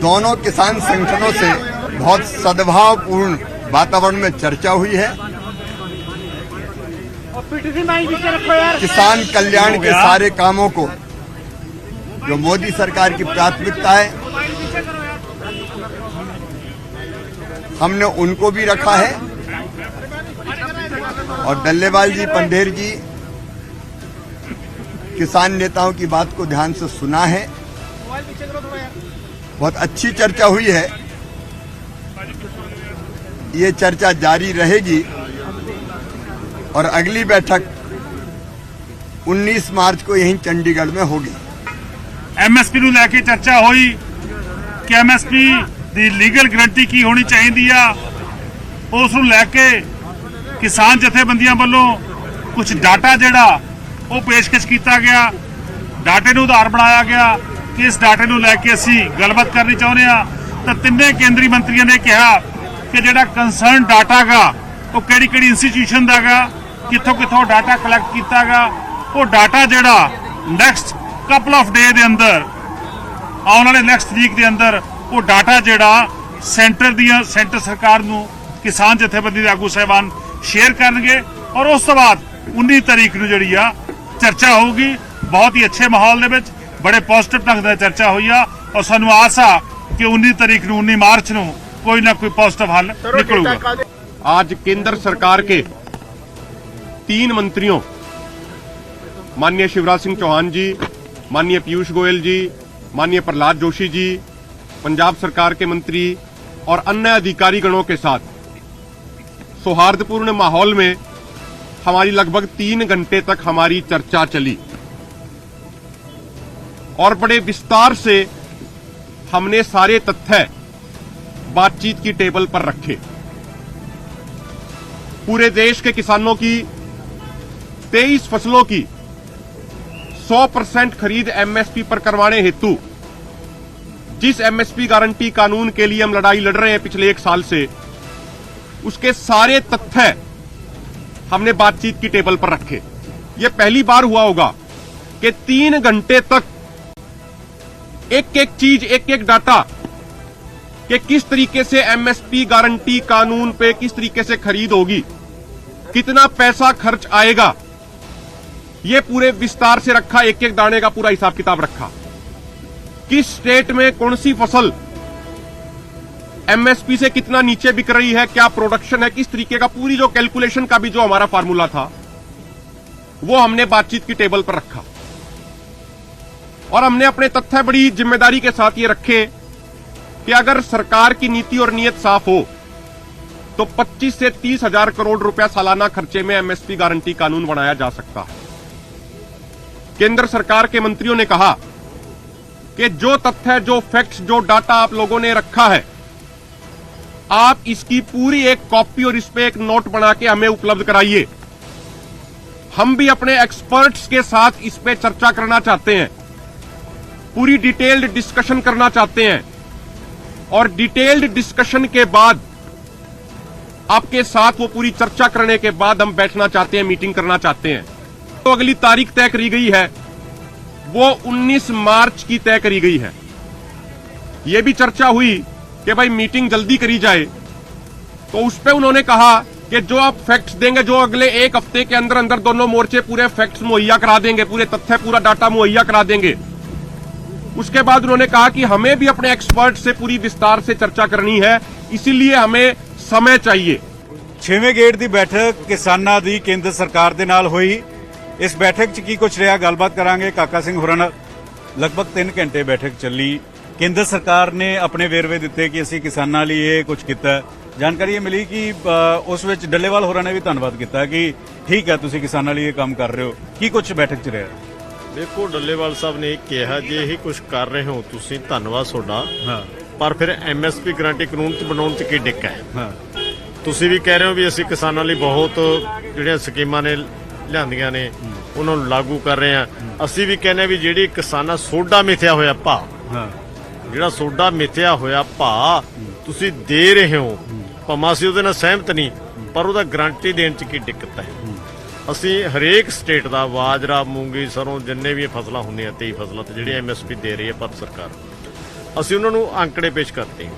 दोनों किसान संगठनों से बहुत सद्भावपूर्ण वातावरण में चर्चा हुई है। किसान कल्याण के सारे कामों को जो मोदी सरकार की प्राथमिकता है, हमने उनको भी रखा है। और डल्लेवाल जी पंडेर जी किसान नेताओं की बात को ध्यान से सुना है। बहुत अच्छी चर्चा हुई है ये चर्चा जारी रहेगी और अगली बैठक 19 मार्च को यहीं चंडीगढ़ में होगी ਐਮਐਸਪੀ ਨੂੰ ਲੈ ਕੇ ਚਰਚਾ ਹੋਈ ਕਿ ਐਮਐਸਪੀ ਦੀ ਲੀਗਲ ਗਰੰਟੀ ਕੀ ਹੋਣੀ ਚਾਹੀਦੀ ਆ ਉਸ ਨੂੰ ਲੈ ਕੇ ਕਿਸਾਨ ਜਥੇਬੰਦੀਆਂ ਵੱਲੋਂ ਕੁਝ ਡਾਟਾ ਜਿਹੜਾ ਉਹ ਪੇਸ਼ਕਸ਼ ਕੀਤਾ ਗਿਆ ਡਾਟੇ ਨੂੰ ਆਧਾਰ ਬਣਾਇਆ ਗਿਆ ਕਿ ਇਸ ਡਾਟੇ ਨੂੰ ਲੈ ਕੇ ਅਸੀਂ ਗੱਲਬਾਤ ਕਰਨੀ ਚਾਹੁੰਦੇ ਆ ਤਾਂ ਤਿੰਨੇ ਕੇਂਦਰੀ ਮੰਤਰੀਆਂ ਨੇ ਕਿਹਾ ਕਿ ਜਿਹੜਾ ਕੰਸਰਨ ਡਾਟਾ ਗਾ ਉਹ ਕਿਹੜੀ ਕਿਹੜੀ ਇੰਸਟੀਟਿਊਸ਼ਨ ਦਾ ਗਾ ਕਿੱਥੋਂ ਕਿੱਥੋਂ ਡਾਟਾ ਕਲੈਕਟ ਕੀਤਾ ਗਾ ਉਹ ਡਾਟਾ ਜਿਹੜਾ ਨੈਕਸਟ ਕਪਲ ਆਫ ਡੇ ਦੇ ਅੰਦਰ, ਆਉਣ ਵਾਲੇ ਨੈਕਸਟ ਵੀਕ ਦੇ ਅੰਦਰ, ਉਹ ਡਾਟਾ ਜਿਹੜਾ ਸੈਂਟਰ ਦੀਆਂ ਸੈਂਟਰ ਸਰਕਾਰ ਨੂੰ ਕਿਸਾਨ ਜਥੇਬੰਦੀ ਦੇ ਆਗੂ ਸਹਿਬਾਨ ਸ਼ੇਅਰ ਕਰਨਗੇ ਔਰ ਉਸ ਤੋਂ ਬਾਅਦ 19 ਤਰੀਕ ਨੂੰ ਜਿਹੜੀ ਆ, ਚਰਚਾ ਹੋਊਗੀ। ਬਹੁਤ ਹੀ ਅੱਛੇ ਮਾਹੌਲ ਦੇ ਵਿੱਚ ਬੜੇ ਪੋਜ਼ਿਟਿਵ ਢੰਗ ਨਾਲ ਚਰਚਾ ਹੋਈ ਆ ਔਰ ਸਾਨੂੰ ਆਸ ਆ ਕਿ 19 ਤਾਰੀਖ ਨੂੰ 19 ਮਾਰਚ ਨੂੰ ਕੋਈ ਨਾ ਕੋਈ पॉजिटिव हल निकलूगा आज केंद्र सरकार के तीन मंत्रियों माननीय शिवराज सिंह चौहान जी माननीय पीयूष गोयल जी माननीय प्रहलाद जोशी जी पंजाब सरकार के मंत्री और अन्य अधिकारी गणों के साथ सौहार्दपूर्ण माहौल में हमारी लगभग तीन घंटे तक हमारी चर्चा चली और बड़े विस्तार से हमने सारे तथ्य बातचीत की टेबल पर रखे। पूरे देश के किसानों की 23 फ़सलों की 100 परसेंट खरीद एमएसपी पर करवाने हेतु, जिस एमएसपी गारंटी कानून के लिए हम लड़ाई लड़ रहे हैं पिछले एक साल से, उसके सारे तथ्य हमने बातचीत की टेबल पर रखे। यह पहली बार हुआ होगा कि तीन घंटे तक एक एक चीज़ एक एक डाटा कि किस तरीके से एमएसपी गारंटी कानून पे किस तरीके से खरीद होगी, कितना पैसा खर्च आएगा, ये पूरे विस्तार से रखा एक एक दाने का पूरा हिसाब किताब रखा। किस स्टेट में कौन सी फ़सल एमएसपी से कितना नीचे बिक रही है, क्या प्रोडक्शन है, किस तरीके का, पूरी जो कैलकुलेशन का भी जो हमारा फार्मूला था, वो हमने बातचीत की टेबल पर रखा। और हमने अपने तथ्य बड़ी ज़िम्मेदारी के साथ ये रखे कि अगर सरकार की नीति और नीयत साफ़ हो तो 25 से तीस हज़ार करोड़ रुपया सालाना खर्चे में एमएसपी गारंटी कानून बनाया जा सकता है। केंद्र सरकार के मंत्रियों ने कहा कि जो तथ्य जो फैक्ट्स जो डाटा आप लोगों ने रखा है, आप इसकी पूरी एक कॉपी और इस पे एक नोट बना के हमें उपलब्ध कराइए। हम भी अपने एक्सपर्ट्स के साथ इस पे चर्चा करना चाहते हैं। पूरी डिटेल्ड डिस्कशन करना चाहते हैं। और डिटेल्ड डिस्कशन के बाद आपके साथ वो पूरी चर्चा करने के बाद हम बैठना चाहते हैं, मीटिंग करना चाहते हैं। तो अगली तारीख तय करी गई है। वो 19 मार्च की तय करी गई है। यह भी चर्चा हुई कि भाई मीटिंग जल्दी करी जाए। तो उस पर उन्होंने कहा कि जो आप फैक्ट्स देंगे, जो अगले एक हफ़्ते के अंदर अंदर दोनों मोर्चे पूरे फैक्ट्स मुहैया करा देंगे, पूरे तथ्य, पूरा डाटा मुहैया करा देंगे। उसके बाद उन्होंने कहा कि हमें भी अपने एक्सपर्ट से पूरी विस्तार से चर्चा करनी है इसीलिए हमें समय चाहिए ਛੇਵੇਂ ਗੇੜ ਦੀ ਬੈਠਕ ਕਿਸਾਨਾਂ ਦੀ ਕੇਂਦਰ ਸਰਕਾਰ ਦੇ ਨਾਲ ਹੋਈ ਇਸ ਬੈਠਕ 'ਚ ਕੀ ਕੁਝ ਰਿਹਾ ਗੱਲਬਾਤ ਕਰਾਂਗੇ ਕਾਕਾ ਸਿੰਘ ਹੋਰਾਂ ਨਾਲ ਲਗਭਗ 3 ਘੰਟੇ ਬੈਠਕ ਚੱਲੀ ਕੇਂਦਰ ਸਰਕਾਰ ਨੇ ਆਪਣੇ ਵੇਰਵੇ ਦਿੱਤੇ ਕਿ ਅਸੀਂ ਕਿਸਾਨਾਂ ਲਈ ਇਹ ਕੁਝ ਕੀਤਾ ਹੈ। ਜਾਣਕਾਰੀ ਇਹ ਮਿਲੀ ਕਿ ਅ, ਉਸ ਵਿੱਚ ਡੱਲੇਵਾਲ ਹੋਰਾਂ ਨੇ ਵੀ ਧੰਨਵਾਦ ਕੀਤਾ ਕਿ ਠੀਕ ਹੈ ਤੁਸੀਂ ਕਿਸਾਨਾਂ ਲਈ ਇਹ ਕੰਮ ਕਰ ਰਹੇ ਹੋ ਕੀ ਕੁਝ ਬੈਠਕ 'ਚ ਰਿਹਾ ਦੇਖੋ ਡੱਲੇਵਾਲ ਸਾਹਿਬ ਨੇ ਕਿਹਾ ਜੇ ਇਹ ਕੁਝ ਕਰ ਰਹੇ ਹੋ ਤੁਸੀਂ ਧੰਨਵਾਦ ਤੁਹਾਡਾ। ਹਾਂ। ਪਰ ਫਿਰ ਐਮਐਸਪੀ ਗਰੰਟੀ ਕਾਨੂੰਨ ਚ ਬਣਾਉਣ ਚ ਕੀ ਡਿੱਕਾ ਹੈ? ਹਾਂ। ਤੁਸੀਂ ਵੀ ਕਹਿ ਰਹੇ ਹੋ ਵੀ ਅਸੀਂ ਕਿਸਾਨਾਂ ਲਈ ਬਹੁਤ ਜਿਹੜੀਆਂ ਸਕੀਮਾਂ ਨੇ ਲਿਆਂਦੀਆਂ ਨੇ ਉਹਨਾਂ ਨੂੰ ਲਾਗੂ ਕਰ ਰਹੇ ਹਾਂ। ਅਸੀਂ ਵੀ ਕਹਿੰਦੇ ਵੀ ਜਿਹੜੀ ਕਿਸਾਨਾਂ ਸੋਡਾ ਮਿਥਿਆ ਹੋਇਆ ਭਾ ਹਾਂ। ਜਿਹੜਾ ਸੋਡਾ ਮਿਥਿਆ ਹੋਇਆ ਭਾ ਤੁਸੀਂ ਦੇ ਰਹੇ ਹੋ ਭਾਵੇਂ ਅਸੀਂ ਉਹਦੇ ਨਾਲ ਸਹਿਮਤ ਨਹੀਂ ਪਰ ਉਹਦਾ ਗਾਰੰਟੀ ਦੇਣ ਚ ਕੀ ਦਿੱਕਤ ਹੈ। ਅਸੀਂ ਹਰੇਕ ਸਟੇਟ ਦਾ ਬਾਜਰਾ, ਮੂੰਗੀ, ਸਰੋਂ, ਜਿੰਨੇ ਵੀ ਫਸਲਾਂ ਹੁੰਦੀਆਂ 23 ਫਸਲਾਂ ਤੇ ਜਿਹੜੀ ਐਮਐਸਪੀ ਦੇ ਰਹੀ ਹੈ ਭਾਰਤ ਸਰਕਾਰ। ਅਸੀਂ ਉਹਨਾਂ ਨੂੰ ਅੰਕੜੇ ਪੇਸ਼ ਕਰਤੇ।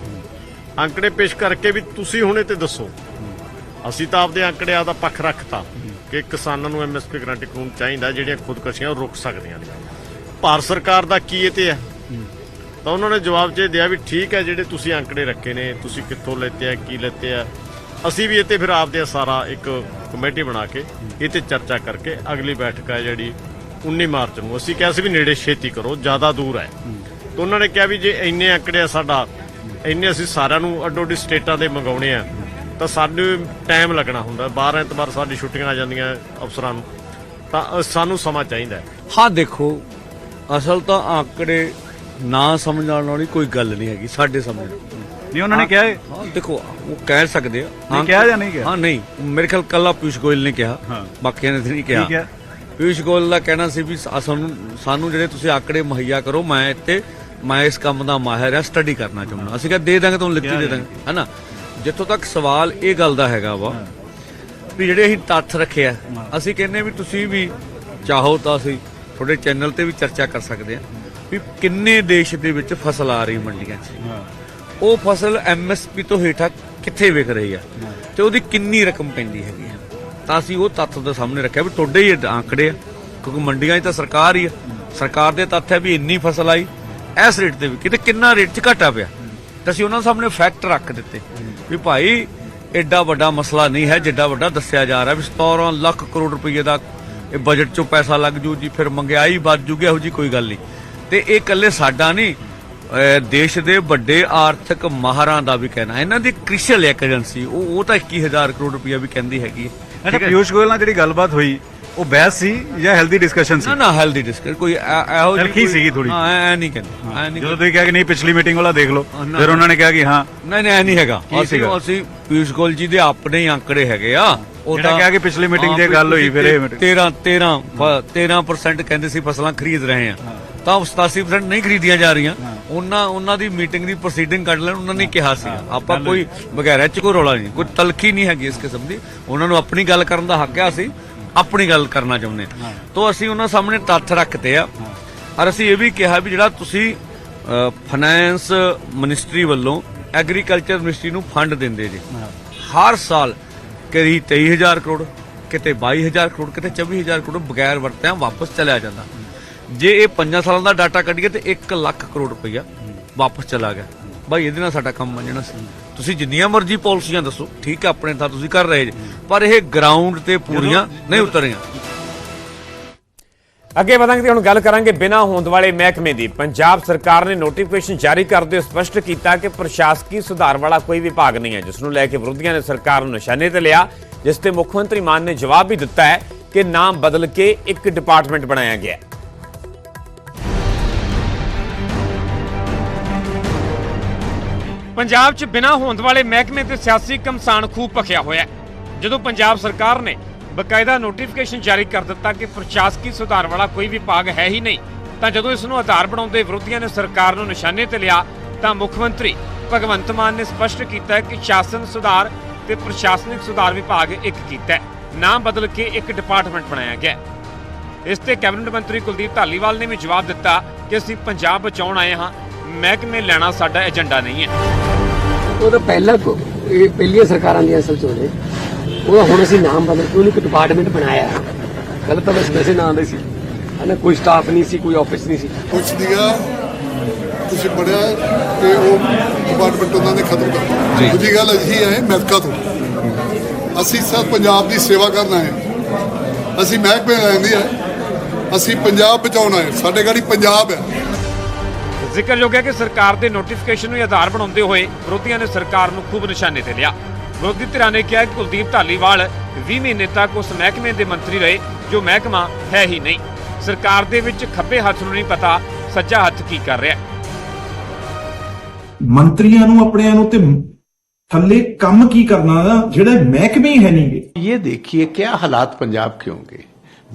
ਅੰਕੜੇ ਪੇਸ਼ ਕਰਕੇ ਵੀ ਤੁਸੀਂ ਹੁਣ ਇਹ ਤੇ ਦੱਸੋ। ਅਸੀਂ ਤਾਂ ਆਪਦੇ ਅੰਕੜਿਆਂ ਦਾ ਪੱਖ ਰੱਖਤਾ ਕਿ ਕਿਸਾਨਾਂ ਨੂੰ ਐਮਐਸਪੀ ਗਰੰਟੀ ਕਾਨੂੰਨ ਚਾਹੀਦਾ, ਜਿਹੜੀਆਂ ਖੁਦਕਸ਼ੀਆਂ ਉਹ ਰੁਕ ਸਕਦੀਆਂ ਨੇ। ਭਾਰਤ ਸਰਕਾਰ ਦਾ ਕੀ ਇਹ ਤੇ ਹੈ? ਤਾਂ ਉਹਨਾਂ ਨੇ ਜਵਾਬ ਚ ਦਿਆ ਵੀ ਠੀਕ ਹੈ, ਜਿਹੜੇ ਤੁਸੀਂ ਅੰਕੜੇ ਰੱਖੇ ਨੇ, ਤੁਸੀਂ ਕਿੱਥੋਂ ਲੈਤੇ ਆ, ਕੀ ਲੈਤੇ ਆ ਅਸੀਂ ਵੀ ਇਹ ਤੇ ਫਿਰ ਆਪਦੇ ਸਾਰਾ ਇੱਕ ਕਮੇਟੀ ਬਣਾ ਕੇ ਇਹ ਤੇ ਚਰਚਾ ਕਰਕੇ ਅਗਲੀ ਬੈਠਕ ਹੈ ਜਿਹੜੀ 19 ਮਾਰਚ ਨੂੰ। ਅਸੀਂ ਕਿਹਾ ਸੀ ਵੀ ਨੇੜੇ ਛੇਤੀ ਕਰੋ, ਜ਼ਿਆਦਾ ਦੂਰ ਹੈ। ਤਾਂ ਉਹਨਾਂ ਨੇ ਕਿਹਾ ਵੀ ਜੇ ਇੰਨੇ ਅੰਕੜੇ ਆ ਸਾਡਾ, ਇੰਨੇ ਅਸੀਂ ਸਾਰਿਆਂ ਨੂੰ ਅੱਡੋ ਅੱਡੀ ਸਟੇਟਾਂ ਦੇ ਮੰਗਾਉਣੇ ਆ, ਤਾਂ ਸਾਨੂੰ ਟਾਈਮ ਲੱਗਣਾ ਹੁੰਦਾ। 12 ਐਤਵਾਰ ਸਾਡੀ ਛੁੱਟੀਆਂ ਆ ਜਾਂਦੀਆਂ ਅਫਸਰਾਂ ਨੂੰ। ਤਾਂ ਸਾਨੂੰ ਸਮਾਂ ਚਾਹੀਦਾ ਹਾਂ। ਦੇਖੋ, ਅਸਲ ਤਾਂ ਅੰਕੜੇ ਨਾ ਸਮਝ ਆਉਣ ਵਾਲੀ ਕੋਈ ਗੱਲ ਨਹੀਂ ਹੈਗੀ, ਸਾਡੇ ਸਮਝ ਨਹੀਂ ਉਹਨਾਂ ਨੇ ਕਿਹਾ ਹੈ ਹਾਂ ਦੇਖੋ ਉਹ ਕਹਿ ਸਕਦੇ ਆ। ਨਹੀਂ ਕਿਹਾ ਜਾਂ ਨਹੀਂ ਕਿਹਾ? ਹਾਂ ਨਹੀਂ। ਮੇਰੇ ਖਿਆਲ ਕੱਲਾ ਪਿਊਸ਼ ਗੋਇਲ ਨੇ ਕਿਹਾ। ਹਾਂ। ਬਾਕੀਆਂ ਨੇ ਤਾਂ ਨਹੀਂ ਕਿਹਾ। ਠੀਕ ਹੈ ਪਿਊਸ਼ ਗੋਇਲ ਦਾ ਕਹਿਣਾ ਸੀ ਵੀ ਸਾ- ਸਾਨੂੰ ਸਾਨੂੰ ਜਿਹੜੇ ਤੁਸੀਂ ਆંકੜੇ ਮੁਹੱਈਆ ਕਰੋ ਮੈਂ ਇੱਥੇ ਮੈਂ ਇਸ ਕੰਮ ਦਾ ਮਾਹਿਰ ਆ ਸਟੱਡੀ ਕਰਨਾ ਚਾਹੁੰਦਾ। ਅਸੀਂ ਕਿਹਾ ਦੇ ਦਾਂਗੇ ਤੁਹਾਨੂੰ ਲਿਖਤੀ ਦੇ ਦਾਂਗੇ ਹੈਨਾ ਜਿੱਥੋਂ ਤੱਕ ਸਵਾਲ ਇਹ ਗੱਲ ਦਾ ਹੈਗਾ ਵਾ ਵੀ ਜਿਹੜੇ ਅਸੀਂ ਤੱਥ ਰੱਖਿਆ ਅਸੀਂ ਕਹਿੰਨੇ ਵੀ ਤੁਸੀਂ ਵੀ ਚਾਹੋ ਤਾਂ ਅਸੀਂ ਤੁਹਾਡੇ ਚੈਨਲ ਤੇ ਵੀ ਚਰਚਾ ਕਰ ਸਕਦੇ ਹਾਂ ਵੀ ਕਿੰਨੇ ਦੇਸ਼ ਦੇ ਵਿੱਚ ਫਸਲ ਆ ਰਹੀ ਮੰਡੀਆਂ 'ਚ। ਉਹ ਫਸਲ ਐਮਐਸਪੀ ਤੋਂ ਹੇਠਾਂ ਕਿੱਥੇ ਵਿਕ ਰਹੀ ਆ? ਤੇ ਉਹਦੀ ਕਿੰਨੀ ਰਕਮ ਪੈਂਦੀ ਹੈਗੀ ਆ? ਤਾਂ ਅਸੀਂ ਉਹ ਤੱਥ ਦੇ ਸਾਹਮਣੇ ਰੱਖਿਆ ਵੀ ਤੁਹਾਡੇ ਹੀ ਇਹ ਆંકੜੇ ਆ, ਕਿਉਂਕਿ ਮੰਡੀਆਂ 'ਚ ਤਾਂ ਸਰਕਾਰ ਹੀ ਆ। ਸਰਕਾਰ ਦੇ ਤੱਥ ਹੈ ਵੀ ਇੰਨੀ ਫਸਲ ਆਈ, ਇਸ ਰੇਟ ਤੇ ਵੀ ਕਿਤੇ ਕਿੰਨਾ ਰੇਟ 'ਚ ਘਟਾ ਪਿਆ? ਤਾਂ ਅਸੀਂ ਉਹਨਾਂ ਸਾਹਮਣੇ ਫੈਕਟ ਰੱਖ ਦਿੱਤੇ ਵੀ ਭਾਈ ਐਡਾ ਵੱਡਾ ਮਸਲਾ ਨਹੀਂ ਹੈ, ਜਿੱਡਾ ਵੱਡਾ ਦੱਸਿਆ ਜਾ ਰਿਹਾ ਵੀ 17 ਲੱਖ ਕਰੋੜ ਰੁਪਏ ਦਾ ਇਹ ਬਜਟ 'ਚੋਂ ਪੈਸਾ ਲੱਗ ਜੂ ਜੀ, ਫਿਰ ਮੰਗਿਆਈ ਵੱਧ ਜੂਗੀ, ਇਹੋ ਜੀ ਕੋਈ ਗੱਲ ਨਹੀਂ। ਤੇ ਇਹ ਇਕੱਲੇ ਸਾਡਾ ਨਹੀਂ ਦੇਸ਼ ਦੇ ਵੱਡੇ ਆਰਥਿਕ ਮਾਹਰਾਂ ਦਾ ਵੀ ਕਹਿਣਾ। ਇਹਨਾਂ ਦੀ ਕ੍ਰਿਸ਼ਲ ਇੱਕ ਏਜੰਸੀ ਉਹ ਉਹ ਤਾਂ 21000 ਕਰੋੜ ਰੁਪਇਆ ਵੀ ਕਹਿੰਦੀ ਹੈਗੀ। ਹੈ? ਅੱਛਾ ਪਿਊਸ਼ ਗੋਇਲ ਨਾਲ ਜਿਹੜੀ ਗੱਲਬਾਤ ਹੋਈ ਉਹ ਬਹਿਸ ਸੀ ਜਾਂ ਹੈਲਦੀ ਡਿਸਕਸ਼ਨ ਸੀ? ਨਾ ਨਾ ਹੈਲਦੀ ਡਿਸਕਸ ਕੋਈ ਇਹੋ ਜਿਹੀ ਕੋਈ- ਸੀਗੀ ਥੋੜ੍ਹੀ। ਹਾਂ ਐ ਨਹੀਂ ਕਹਿੰਦੇ। ਐ ਨਹੀਂ ਜਦੋਂ ਤੁਸੀਂ ਕਿਹਾ ਕਿ ਨਹੀਂ ਪਿਛਲੀ ਮੀਟਿੰਗ ਵਾਲਾ ਦੇਖ ਲਓ। ਫਿਰ ਉਹਨਾਂ ਨੇ ਕਿਹਾ ਕਿ ਹਾਂ। ਨਹੀਂ ਨਹੀਂ ਐ ਨਹੀਂ ਹੈਗਾ। ਕੀ ਅਸੀਂ? ਅਸੀਂ ਪਿਊਸ਼ ਗੋਇਲ ਜੀ ਦੇ ਆਪਣੇ ਆંકੜੇ ਹੈਗੇ ਆ। ਉਹ ਜਿਹੜਾ ਕਿਹਾ ਕਿ ਪਿਛਲੀ ਹਾਂ, ਇਹ ਗੱਲ ਹੋਈ, ਫਿਰ ਇਹ meeting- 13 13 13% ਕਹਿੰਦੇ ਸੀ ਫਸਲਾਂ ਖਰੀਦ ਰਹੇ ਆ। ਤਾਂ ਉਹ 87% ਨਹੀਂ ਖਰੀਦੀਆਂ ਜਾ ਰਹੀਆਂ। ਉਹਨਾਂ ਉਹਨਾਂ ਦੀ ਮੀਟਿੰਗ ਦੀ ਪ੍ਰੋਸੀਡਿੰਗ ਕੱਢ ਲੈਣ ਉਹਨਾਂ ਨੇ ਕਿਹਾ ਸੀ। ਆਪਾਂ ਕੋਈ ਵਗੈਰਾ ਚ ਕੋਈ ਰੌਲਾ ਨਹੀਂ ਕੋਈ ਤਲਖੀ ਨਹੀਂ ਹੈਗੀ ਇਸ ਕਿਸਮ ਦੀ। ਉਹਨਾਂ ਨੂੰ ਆਪਣੀ ਗੱਲ ਕਰਨ ਦਾ ਹੱਕ ਹੈ ਅਸੀਂ ਆਪਣੀ ਗੱਲ ਕਰਨਾ ਚਾਹੁੰਦੇ ਤੋਂ ਅਸੀਂ ਉਹਨਾਂ ਸਾਹਮਣੇ ਤੱਥ ਰੱਖਦੇ ਆ। ਔਰ ਅਸੀਂ ਇਹ ਵੀ ਕਿਹਾ ਵੀ ਜਿਹੜਾ ਤੁਸੀਂ ਫਾਈਨੈਂਸ ਮਿਨਿਸਟਰੀ ਵੱਲੋਂ ਐਗਰੀਕਲਚਰ ਮਿਨਿਸਟਰੀ ਨੂੰ ਫੰਡ ਦਿੰਦੇ ਜੀ ਹਰ ਸਾਲ ਕਦੀ 23000 ਕਰੋੜ ਕਿਤੇ 22000 ਕਰੋੜ ਕਿਤੇ 24000 ਕਰੋੜ ਬਗੈਰ ਵਰਤਿਆਂ ਵਾਪਸ ਚਲਿਆ ਜਾਂਦਾ। ਜੇ ਇਹ 5 ਸਾਲਾਂ ਦਾ ਡਾਟਾ ਕੱਢੀਏ ਤੇ 1 ਲੱਖ ਕਰੋੜ ਰੁਪਈਆ ਵਾਪਸ ਚਲਾ ਗਿਆ। ਭਾਈ ਇਹਦੇ ਨਾਲ ਸਾਡਾ ਕੰਮ ਬਣ ਸੀ। ਤੁਸੀਂ ਜਿੰਨੀਆਂ ਮਰਜ਼ੀ ਪਾਲਿਸੀਆਂ ਦੱਸੋ, ਠੀਕ ਹੈ, ਆਪਣੇ ਤਾਂ ਤੁਸੀਂ ਕਰ ਰਹੇ ਪਰ ਇਹ ਗਰਾਊਂਡ ਤੇ ਪੂਰੀਆਂ ਨਹੀਂ ਉਤਰੀਆਂ। ਅੱਗੇ ਵਧਾਂਗੇ ਤੇ ਹੁਣ ਗੱਲ ਕਰਾਂਗੇ ਬਿਨਾਂ ਹੋਂਦ ਵਾਲੇ ਮਹਿਕਮੇ ਦੀ। ਪੰਜਾਬ ਸਰਕਾਰ ਨੇ ਨੋਟੀਫਿਕੇਸ਼ਨ ਜਾਰੀ ਕਰਦੇ ਹੋਏ ਸਪਸ਼ਟ ਕੀਤਾ ਕਿ ਪ੍ਰਸ਼ਾਸਕੀ ਸੁਧਾਰ ਵਾਲਾ ਕੋਈ ਵਿਭਾਗ ਨਹੀਂ ਹੈ, ਜਿਸ ਨੂੰ ਲੈ ਕੇ ਵਿਰੋਧੀਆਂ ਨੇ ਸਰਕਾਰ ਨੂੰ ਨਿਸ਼ਾਨੇ ਤੇ ਲਿਆ, ਜਿਸ ਤੇ ਮੁੱਖ ਮੰਤਰੀ ਮਾਨ ਨੇ ਜਵਾਬ ਵੀ ਦਿੱਤਾ ਹੈ ਕਿ ਨਾਮ ਬਦਲ ਕੇ ਇੱਕ ਡਿਪਾਰਟਮੈਂਟ ਬਣਾਇਆ ਗਿਆ ਹੈ। ਪੰਜਾਬ 'ਚ ਬਿਨਾਂ ਹੋਂਦ ਵਾਲੇ ਮਹਿਕਮੇ ਤੇ ਸਿਆਸੀ ਕਮਸਾਨ ਖੂਬ ਭਖਿਆ ਹੋਇਆ ਜਦੋਂ ਪੰਜਾਬ ਸਰਕਾਰ ਨੇ ਬਕਾਇਦਾ ਨੋਟੀਫਿਕੇਸ਼ਨ ਜਾਰੀ ਕਰ ਦਿੱਤਾ ਕਿ ਪ੍ਰਸ਼ਾਸਕੀ ਸੁਧਾਰ ਵਾਲਾ ਕੋਈ ਵਿਭਾਗ ਹੈ ਹੀ ਨਹੀਂ, ਤਾਂ ਜਦੋਂ ਇਸ ਨੂੰ ਆਧਾਰ ਬਣਾਉਂਦੇ ਵਿਰੋਧੀਆਂ ਨੇ ਸਰਕਾਰ ਨੂੰ ਨਿਸ਼ਾਨੇ ਤੇ ਲਿਆ, ਤਾਂ ਮੁੱਖ ਮੰਤਰੀ ਭਗਵੰਤ ਮਾਨ ਨੇ ਸਪਸ਼ਟ ਕੀਤਾ ਕਿ ਸ਼ਾਸਨ ਸੁਧਾਰ ਤੇ ਪ੍ਰਸ਼ਾਸਨਿਕ ਸੁਧਾਰ ਵਿਭਾਗ ਇੱਕ ਕੀਤਾ ਹੈ। ਨਾਮ ਬਦਲ ਕੇ ਇੱਕ ਡਿਪਾਰਟਮੈਂਟ ਬਣਾਇਆ ਗਿਆ ਇਸ ਤੇ ਕੈਬਨਿਟ ਮੰਤਰੀ ਕੁਲਦੀਪ ਧਾਲੀਵਾਲ ਨੇ ਵੀ ਜਵਾਬ ਦਿੱਤਾ ਕਿ ਅਸੀਂ ਪੰਜਾਬ ਬਚਾਉਣ ਆਏ ਹਾਂ। ਮਹਿਕਮੇ ਲੈਣਾ ਸਾਡਾ ਏਜੰਡਾ ਨਹੀਂ ਹੈ। ਉਹ ਤਾਂ ਪਹਿਲਾਂ ਕੋ- ਇਹ ਪਹਿਲੀਆਂ ਸਰਕਾਰਾਂ ਦੀਆਂ ਅਸਲ ਚੋਂ ਨੇ। ਉਹਦਾ ਹੁਣ ਅਸੀਂ ਨਾਮ ਬਦਲ ਕੇ ਉਹਨੂੰ ਇੱਕ ਡਿਪਾਰਟਮੈਂਟ ਬਣਾਇਆ। ਕੱਲ ਤਾਂ ਬਸ ਵੈਸੇ ਨਾਂ ਦੇ ਸੀ। ਹਨਾ ਕੋਈ ਸਟਾਫ ਨਹੀਂ ਸੀ ਕੋਈ ਆਫਿਸ ਨਹੀਂ ਸੀ। ਕੁਛ ਨੀਗਾ ਤੁਸੀਂ ਪੜਿਆ ਤੇ ਉਹ ਡਿਪਾਰਟਮੈਂਟ ਉਹਨਾਂ ਨੇ ਖਤਮ ਕਰਤਾ। ਦੂਜੀ ਗੱਲ ਅਸੀਂ ਆਏ ਅਮਰੀਕਾ ਤੋਂ। ਅਸੀਂ ਸਭ ਪੰਜਾਬ ਦੀ ਸੇਵਾ ਕਰਨ ਆਏ ਹਾਂ। ਅਸੀਂ ਮਹਿਕਮੇ ਲੈਂਦੀ ਹੈ ਅਸੀਂ ਪੰਜਾਬ ਬਚਾਉਣਾ ਹੈ। ਸਾਡੇ ਗਾੜੀ ਪੰਜਾਬ ਹੈ। ਜ਼ਿਕਰਯੋਗ ਹੈ ਕਿ ਸਰਕਾਰ ਦੇ ਨੋਟੀਫਿਕੇਸ਼ਨ ਨੂੰ ਆਧਾਰ ਬਣਾਉਂਦੇ ਹੋਏ ਵਿਰੋਧੀਆਂ ਨੇ ਸਰਕਾਰ ਨੂੰ ਖੂਬ ਨਿਸ਼ਾਨੇ ਤੇ ਲਿਆ। ਵਿਰੋਧੀ ਧਿਰਾਂ ਨੇ ਕਿਹਾ ਕਿ ਕੁਲਦੀਪ ਢਾਲੀਵਾਲ 20 ਮਹੀਨੇ ਤੱਕ ਉਸ ਮਹਿਕਮੇ ਦੇ ਮੰਤਰੀ ਰਹੇ ਜੋ ਮਹਿਕਮਾ ਹੈ ਹੀ ਨਹੀਂ। ਸਰਕਾਰ ਦੇ ਵਿੱਚ ਖੱਬੇ ਹੱਥ ਨੂੰ ਨਹੀਂ ਪਤਾ ਸੱਜਾ ਹੱਥ ਕੀ ਕਰ ਰਿਹਾ ਮੰਤਰੀਆਂ ਨੂੰ ਆਪਣਿਆਂ ਨੂੰ ਤੇ ਥੱਲੇ ਕੰਮ ਕੀ ਕਰਨਾ ਜਿਹੜੇ ਮਹਿਕਮੇ ਹੈ ਨਹੀਂਗੇ। ਇਹ ਦੇਖੀਏ ਕਿਆ ਹਾਲਾਤ ਪੰਜਾਬ ਕੇ ਹੋਣਗੇ।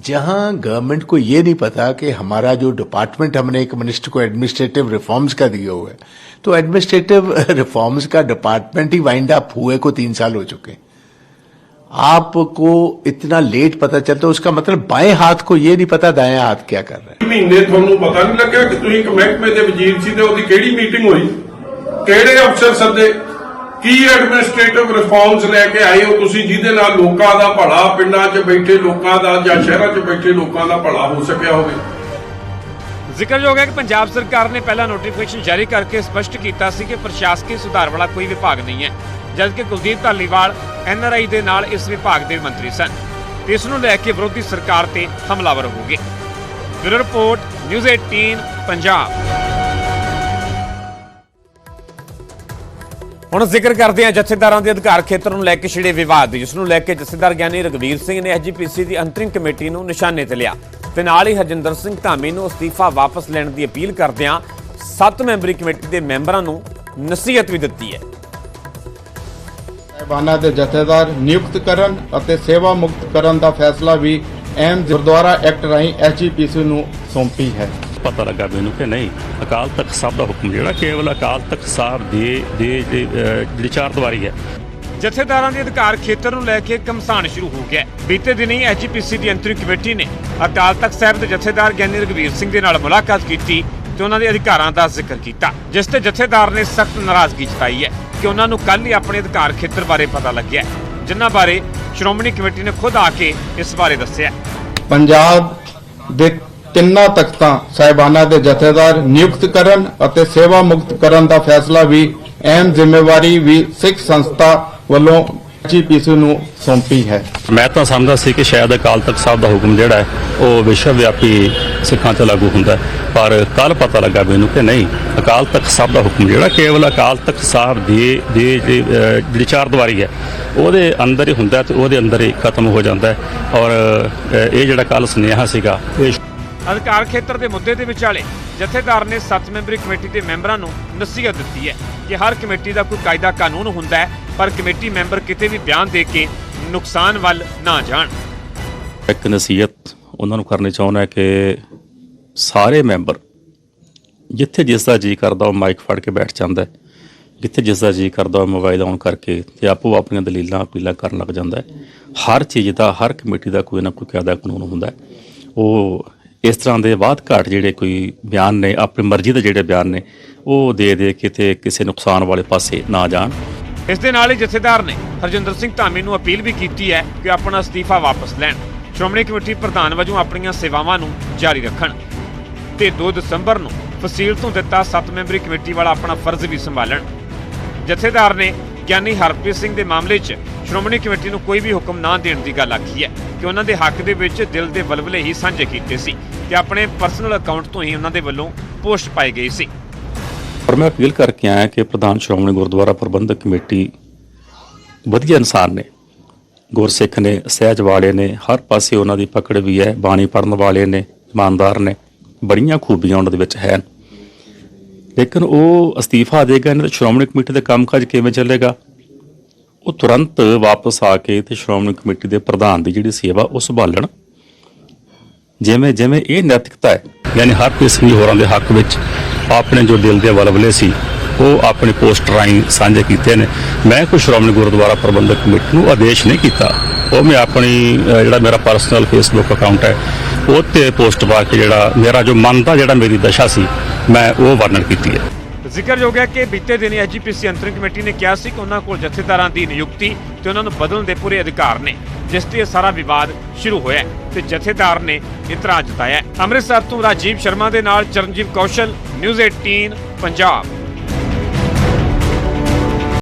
जहां गवर्नमेंट को ये नहीं पता कि हमारा जो डिपार्टमेंट हमने एक मिनिस्टर को एडमिनिस्ट्रेटिव रिफॉर्म्स का दिया हुआ है तो एडमिनिस्ट्रेटिव रिफॉर्म्स का डिपार्टमेंट ही वाइंड अप हुए को तीन साल हो चुके हैं आपको इतना लेट पता चलता उसका मतलब बाएं हाथ को ये नहीं पता दाएं हाथ क्या कर रहा है ਮਹੀਨੇ ਤੁਹਾਨੂੰ ਪਤਾ ਨਹੀਂ ਲੱਗਿਆ ਕਿ ਤੁਸੀਂ ਇੱਕ ਮਹਿਕਮੇ ਦੇ ਵਜ਼ੀਰ ਸੀ ਤੇ ਉਹਦੀ ਕਿਹੜੀ ਮੀਟਿੰਗ ਹੋਈ ਕਿਹੜੇ ਅਫਸਰ ਸੱਦੇ ਕੀ ਐਡਮਿਨਿਸਟ੍ਰੇਟਿਵ ਰਿਫਾਰਮਸ ਲੈ ਕੇ ਆਏ ਹੋ ਤੁਸੀਂ ਜਿਹਦੇ ਨਾਲ ਲੋਕਾਂ ਦਾ ਭਲਾ, ਪਿੰਡਾਂ 'ਚ ਬੈਠੇ ਲੋਕਾਂ ਦਾ ਜਾਂ ਸ਼ਹਿਰਾਂ 'ਚ ਬੈਠੇ ਲੋਕਾਂ ਦਾ ਭਲਾ ਹੋ ਸਕਿਆ ਹੋਵੇ? ਜ਼ਿਕਰਯੋਗ ਹੈ ਕਿ ਪੰਜਾਬ ਸਰਕਾਰ ਨੇ ਪਹਿਲਾ ਨੋਟੀਫਿਕੇਸ਼ਨ ਜਾਰੀ ਕਰਕੇ ਸਪਸ਼ਟ ਕੀਤਾ ਸੀ ਕਿ ਪ੍ਰਸ਼ਾਸਕੀ ਸੁਧਾਰ ਵਾਲਾ ਕੋਈ ਵਿਭਾਗ ਨਹੀਂ ਹੈ, ਜਦਕਿ ਕੁਲਦੀਪ ਧਾਲੀਵਾਲ ਐਨਆਰਆਈ ਦੇ ਨਾਲ ਇਸ ਵਿਭਾਗ ਦੇ ਮੰਤਰੀ ਸਨ। ਇਸ ਨੂੰ ਲੈ ਕੇ ਵਿਰੋਧੀ ਸਰਕਾਰ ਤੇ ਹਮਲਾਵਰ ਹੋ ਗਏ। Bureau report, news 18 Punjab. ਹੁਣ ਜ਼ਿਕਰ ਕਰਦੇ ਹਾਂ ਜਥੇਦਾਰਾਂ ਦੇ ਅਧਿਕਾਰ ਖੇਤਰ ਨੂੰ ਲੈ ਕੇ ਛਿੜੇ ਵਿਵਾਦ ਜਿਸ ਨੂੰ ਲੈ ਕੇ ਜਥੇਦਾਰ ਗਿਆਨੀ ਰਗਵੀਰ ਸਿੰਘ ਨੇ ਐਜੀਪੀਸੀ ਦੀ ਅੰਤਰਿਮ ਕਮੇਟੀ ਨੂੰ ਨਿਸ਼ਾਨੇ ਤੇ ਲਿਆ। ਤੇ ਨਾਲ ਹੀ ਹਰਜਿੰਦਰ ਸਿੰਘ ਧਾਮੀ ਨੂੰ ਅਸਤੀਫਾ ਵਾਪਸ ਲੈਣ ਦੀ ਅਪੀਲ ਕਰਦਿਆਂ ਸੱਤ ਮੈਂਬਰੀ ਕਮੇਟੀ ਦੇ ਮੈਂਬਰਾਂ ਨੂੰ ਨਸੀਹਤ ਵੀ ਦਿੱਤੀ ਹੈ। ਸਾਹਿਬਾਨਾਂ ਦੇ ਜਥੇਦਾਰ ਨਿਯੁਕਤ ਕਰਨ ਅਤੇ ਸੇਵਾ ਮੁਕਤ ਕਰਨ ਦਾ ਫੈਸਲਾ ਵੀ ਅਹਿਮ ਗੁਰਦੁਆਰਾ ਐਕਟ ਰਾਹੀਂ ਐਸਜੀਪੀਸੀ ਨੂੰ ਸੌਂਪੀ ਹੈ। ਪਤਾ ਲੱਗਾ ਮੈਨੂੰ ਕਿ ਨਹੀਂ ਅਕਾਲ ਤਖਤ ਸਾਹਿਬ ਦਾ ਹੁਕਮ ਜਿਹੜਾ ਕੇਵਲ ਅਕਾਲ ਤਖਤ ਸਾਹਿਬ ਦੇ ਦੇ ਜਿਹੜੀ ਚਾਰ ਦੀਵਾਰੀ ਹੈ ਜਥੇਦਾਰਾਂ ਦੇ ਅਧਿਕਾਰ ਖੇਤਰ ਨੂੰ ਲੈ ਕੇ ਕਮਸਾਨ ਸ਼ੁਰੂ ਹੋ ਗਿਆ। ਬੀਤੇ ਦਿਨੀ ਐਜੀਪੀਸੀ ਦੀ ਅੰਤਰਿਮ ਕਮੇਟੀ ਨੇ ਅਕਾਲ ਤਖਤ ਸਾਹਿਬ ਦੇ ਜਥੇਦਾਰ ਗਿਆਨੀ ਰਗਵੀਰ ਸਿੰਘ ਦੇ ਨਾਲ ਮੁਲਾਕਾਤ ਕੀਤੀ ਤੇ ਉਹਨਾਂ ਦੇ ਅਧਿਕਾਰਾਂ ਦਾ ਜ਼ਿਕਰ ਕੀਤਾ ਜਿਸ ਤੇ ਜਥੇਦਾਰ ਨੇ ਸਖਤ ਨਾਰਾਜ਼ਗੀ ਜਤਾਈ ਹੈ ਕਿ ਉਹਨਾਂ ਨੂੰ ਕੱਲ ਹੀ ਆਪਣੇ ਅਧਿਕਾਰ ਖੇਤਰ ਬਾਰੇ ਪਤਾ ਲੱਗਿਆ ਜਿਨ੍ਹਾਂ ਬਾਰੇ ਸ਼੍ਰੋਮਣੀ ਕਮੇਟੀ ਨੇ ਖੁਦ ਆ ਕੇ ਇਸ ਬਾਰੇ ਦੱਸਿਆ ਪੰਜਾਬ ਦੇ ਤਿੰਨਾਂ ਤਖਤਾਂ ਸਾਹਿਬਾਨਾਂ ਦੇ ਜਥੇਦਾਰ ਨਿਯੁਕਤ ਕਰਨ ਅਤੇ ਸੇਵਾ ਮੁਕਤ ਕਰਨ ਦਾ ਫੈਸਲਾ ਵੀ, ਅਹਿਮ ਜ਼ਿੰਮੇਵਾਰੀ ਵੀ ਸਿੱਖ ਸੰਸਥਾ ਵੱਲੋਂ ਐਸਜੀਪੀਸੀ ਨੂੰ ਸੌਂਪੀ ਹੈ। ਮੈਂ ਤਾਂ ਸਮਝਦਾ ਸੀ ਕਿ ਸ਼ਾਇਦ ਅਕਾਲ ਤਖਤ ਸਾਹਿਬ ਦਾ ਹੁਕਮ ਜਿਹੜਾ ਹੈ, ਉਹ ਵਿਸ਼ਵ ਵਿਆਪੀ ਸਿੱਖਾਂ ਤੇ ਲਾਗੂ ਹੁੰਦਾ ਪਰ ਕੱਲ ਪਤਾ ਲੱਗਾ ਮੈਨੂੰ ਕਿ ਨਹੀਂ, ਅਕਾਲ ਤਖਤ ਸਾਹਿਬ ਦਾ ਹੁਕਮ ਜਿਹੜਾ ਕੇਵਲ ਅਕਾਲ ਤਖਤ ਸਾਹਿਬ ਦੀ ਜਿਹੜੀ ਚਾਰ ਦੀਵਾਰੀ ਹੈ, ਉਹਦੇ ਅੰਦਰ ਹੀ ਹੁੰਦਾ ਤੇ ਉਹਦੇ ਅੰਦਰ ਹੀ ਖਤਮ ਹੋ ਜਾਂਦਾ ਔਰ ਇਹ ਜਿਹੜਾ ਕੱਲ ਸੁਨੇਹਾ ਸੀਗਾ, ਇਹ ਅਧਿਕਾਰ ਖੇਤਰ ਦੇ ਮੁੱਦੇ ਦੇ ਵਿਚਾਲੇ ਜਥੇਦਾਰ ਨੇ ਸੱਤ ਮੈਂਬਰੀ ਕਮੇਟੀ ਦੇ ਮੈਂਬਰਾਂ ਨੂੰ ਨਸੀਹਤ ਦਿੱਤੀ ਹੈ ਕਿ ਹਰ ਕਮੇਟੀ ਦਾ ਕੋਈ ਕਾਇਦਾ ਕਾਨੂੰਨ ਹੁੰਦਾ ਹੈ, ਪਰ ਕਮੇਟੀ ਮੈਂਬਰ ਕਿਤੇ ਵੀ ਬਿਆਨ ਦੇ ਕੇ ਨੁਕਸਾਨ ਵੱਲ ਨਾ ਜਾਣ। ਇੱਕ ਨਸੀਹਤ ਉਹਨਾਂ ਨੂੰ ਕਰਨੀ ਚਾਹੁੰਦਾ ਕਿ ਸਾਰੇ ਮੈਂਬਰ ਜਿੱਥੇ ਜਿਸ ਦਾ ਜੀ ਕਰਦਾ ਉਹ ਮਾਈਕ ਫੜ ਕੇ ਬੈਠ ਜਾਂਦਾ ਹੈ, ਜਿੱਥੇ ਜਿਸ ਦਾ ਜੀ ਕਰਦਾ ਉਹ ਮੋਬਾਈਲ ਔਨ ਕਰਕੇ ਤੇ ਆਪੋ ਆਪਣੀਆਂ ਦਲੀਲਾਂ ਅਪੀਲਾਂ ਕਰਨ ਲੱਗ ਜਾਂਦਾ ਹੈ। ਹਰ ਚੀਜ਼ ਦਾ, ਹਰ ਕਮੇਟੀ ਦਾ ਕੋਈ ਨਾ ਕੋਈ ਕਾਇਦਾ ਕਾਨੂੰਨ ਹੁੰਦਾ ਹੈ। ਉਹ ਇਸ ਤਰ੍ਹਾਂ ਦੇ ਬਾਤ ਘਾਟ ਜਿਹੜੇ ਕੋਈ ਬਿਆਨ ਨੇ, ਆਪਣੀ ਮਰਜ਼ੀ ਦੇ ਜਿਹੜੇ ਬਿਆਨ ਨੇ, ਉਹ ਦੇ ਦੇ ਕੇ ਕਿਸੇ ਨੁਕਸਾਨ ਵਾਲੇ ਪਾਸੇ ਨਾ ਜਾਣ। ਇਸ ਦੇ ਨਾਲ ਹੀ ਜਥੇਦਾਰ ਨੇ ਹਰਜਿੰਦਰ ਸਿੰਘ ਧਾਮੀ ਨੂੰ ਅਪੀਲ ਵੀ ਕੀਤੀ ਹੈ ਕਿ ਆਪਣਾ ਅਸਤੀਫਾ ਵਾਪਸ ਲੈਣ। ਸ਼੍ਰੋਮਣੀ ਕਮੇਟੀ ਪ੍ਰਧਾਨ ਵਜੋਂ ਆਪਣੀਆਂ ਸੇਵਾਵਾਂ ਨੂੰ ਜਾਰੀ ਰੱਖਣ ਤੇ 2 ਦਸੰਬਰ ਨੂੰ ਫਸੀਲ ਤੋਂ ਦਿੱਤਾ 7 ਮੈਂਬਰੀ ਕਮੇਟੀ ਵਾਲਾ ਆਪਣਾ ਫਰਜ਼ ਵੀ ਸੰਭਾਲਣ। ਜਥੇਦਾਰ ਨੇ ਗਿਆਨੀ ਹਰਪ੍ਰੀਤ ਸਿੰਘ ਦੇ ਮਾਮਲੇ 'ਚ ਸ਼੍ਰੋਮਣੀ ਕਮੇਟੀ ਨੂੰ ਕੋਈ ਵੀ ਹੁਕਮ ਨਾ ਦੇਣ ਦੀ ਗੱਲ ਆਖੀ ਹੈ ਕਿ ਉਹਨਾਂ ਦੇ ਹੱਕ ਦੇ ਵਿੱਚ ਦਿਲ ਦੇ ਵਲਵਲੇ ਹੀ ਸਾਂਝੇ ਕੀਤੇ ਸੀ। ਤੇ ਆਪਣੇ ਪਰਸਨਲ ਅਕਾਊਂਟ ਤੋਂ ਹੀ ਉਹਨਾਂ ਦੇ ਵੱਲੋਂ ਪੋਸਟ ਪਾਈ ਗਈ ਸੀ। ਪਰ ਮੈਂ ਅਪੀਲ ਕਰਕੇ ਆਇਆ ਕਿ ਪ੍ਰਧਾਨ ਸ਼੍ਰੋਮਣੀ ਗੁਰਦੁਆਰਾ ਪ੍ਰਬੰਧਕ ਕਮੇਟੀ ਵਧੀਆ ਇਨਸਾਨ ਨੇ ਗੁਰਸਿੱਖ ਨੇ, ਸਹਿਜ ਵਾਲੇ ਨੇ, ਹਰ ਪਾਸੇ ਉਹਨਾਂ ਦੀ ਪਕੜ ਵੀ ਹੈ, ਬਾਣੀ ਪੜਨ ਵਾਲੇ ਨੇ, ਇਮਾਨਦਾਰ ਨੇ, ਬੜੀਆਂ ਖੂਬੀਆਂ ਉਹਨਾਂ ਦੇ ਵਿੱਚ ਹੈ। ਲੇਕਿਨ ਉਹ ਅਸਤੀਫਾ ਦੇਗਾ ਇਹਨਾਂ ਦਾ ਸ਼੍ਰੋਮਣੀ ਕਮੇਟੀ ਦਾ ਕੰਮਕਾਜ ਕਿਵੇਂ ਚੱਲੇਗਾ? ਉਹ ਤੁਰੰਤ ਵਾਪਸ ਆ ਕੇ ਤੇ ਸ਼੍ਰੋਮਣੀ ਕਮੇਟੀ ਦੇ ਪ੍ਰਧਾਨ ਦੀ ਜਿਹੜੀ ਸੇਵਾ ਉਹ ਸੰਭਾਲਣ ਜਿਵੇਂ ਜਿਵੇਂ ਇਹ ਨੈਤਿਕਤਾ ਹੈ, ਯਾਨੀ ਹਰਪ੍ਰੀਤ ਸਿੰਘ ਹੋਰਾਂ ਦੇ ਹੱਕ ਵਿੱਚ ਆਪਣੇ ਜੋ ਦਿਲ ਦੇ ਵਲਵਲੇ ਸੀ, ਉਹ ਆਪਣੇ ਪੋਸਟ ਰਾਹੀਂ ਸਾਂਝੇ ਕੀਤੇ ਨੇ। ਮੈਂ ਕੋਈ ਸ਼੍ਰੋਮਣੀ ਗੁਰਦੁਆਰਾ ਪ੍ਰਬੰਧਕ ਕਮੇਟੀ ਨੂੰ ਆਦੇਸ਼ ਨਹੀਂ ਕੀਤਾ। ਉਹ ਮੈਂ ਆਪਣੀ ਜਿਹੜਾ ਮੇਰਾ ਪਰਸਨਲ ਫੇਸਬੁੱਕ ਅਕਾਊਂਟ ਹੈ, ਉਹ ਤੇ ਪੋਸਟ ਪਾ ਕੇ ਜਿਹੜਾ ਮੇਰਾ ਜੋ ਮਨ ਦਾ ਜਿਹੜਾ ਮੇਰੀ ਦਸ਼ਾ ਸੀ, ਮੈਂ ਉਹ ਵਰਣਨ ਕੀਤੀ ਹੈ। ਜ਼ਿਕਰਯੋਗ ਹੈ ਕਿ ਬੀਤੇ ਦਿਨੀ ਐਜੀਪੀਸੀ ਅੰਤਰਿਮ ਕਮੇਟੀ ਨੇ ਕਿਹਾ ਸੀ ਕਿ ਉਹਨਾਂ ਕੋਲ ਜਥੇਦਾਰਾਂ ਦੀ ਨਿਯੁਕਤੀ ਤੇ ਉਹਨਾਂ ਨੂੰ ਬਦਲਣ ਦੇ ਪੂਰੇ ਅਧਿਕਾਰ ਨੇ, ਜਿਸ ਤੇ ਇਹ ਸਾਰਾ ਵਿਵਾਦ ਸ਼ੁਰੂ ਹੋਇਆ ਤੇ ਜਥੇਦਾਰ ਨੇ ਇਤਰਾਜ਼ ਜਤਾਇਆ ਅੰਮ੍ਰਿਤਸਰ ਤੋਂ ਰਾਜੀਵ ਸ਼ਰਮਾ ਦੇ ਨਾਲ ਚਰਨਜੀਵ ਕੌਸ਼ਲ, ਨਿਊਜ਼ 18 ਪੰਜਾਬ।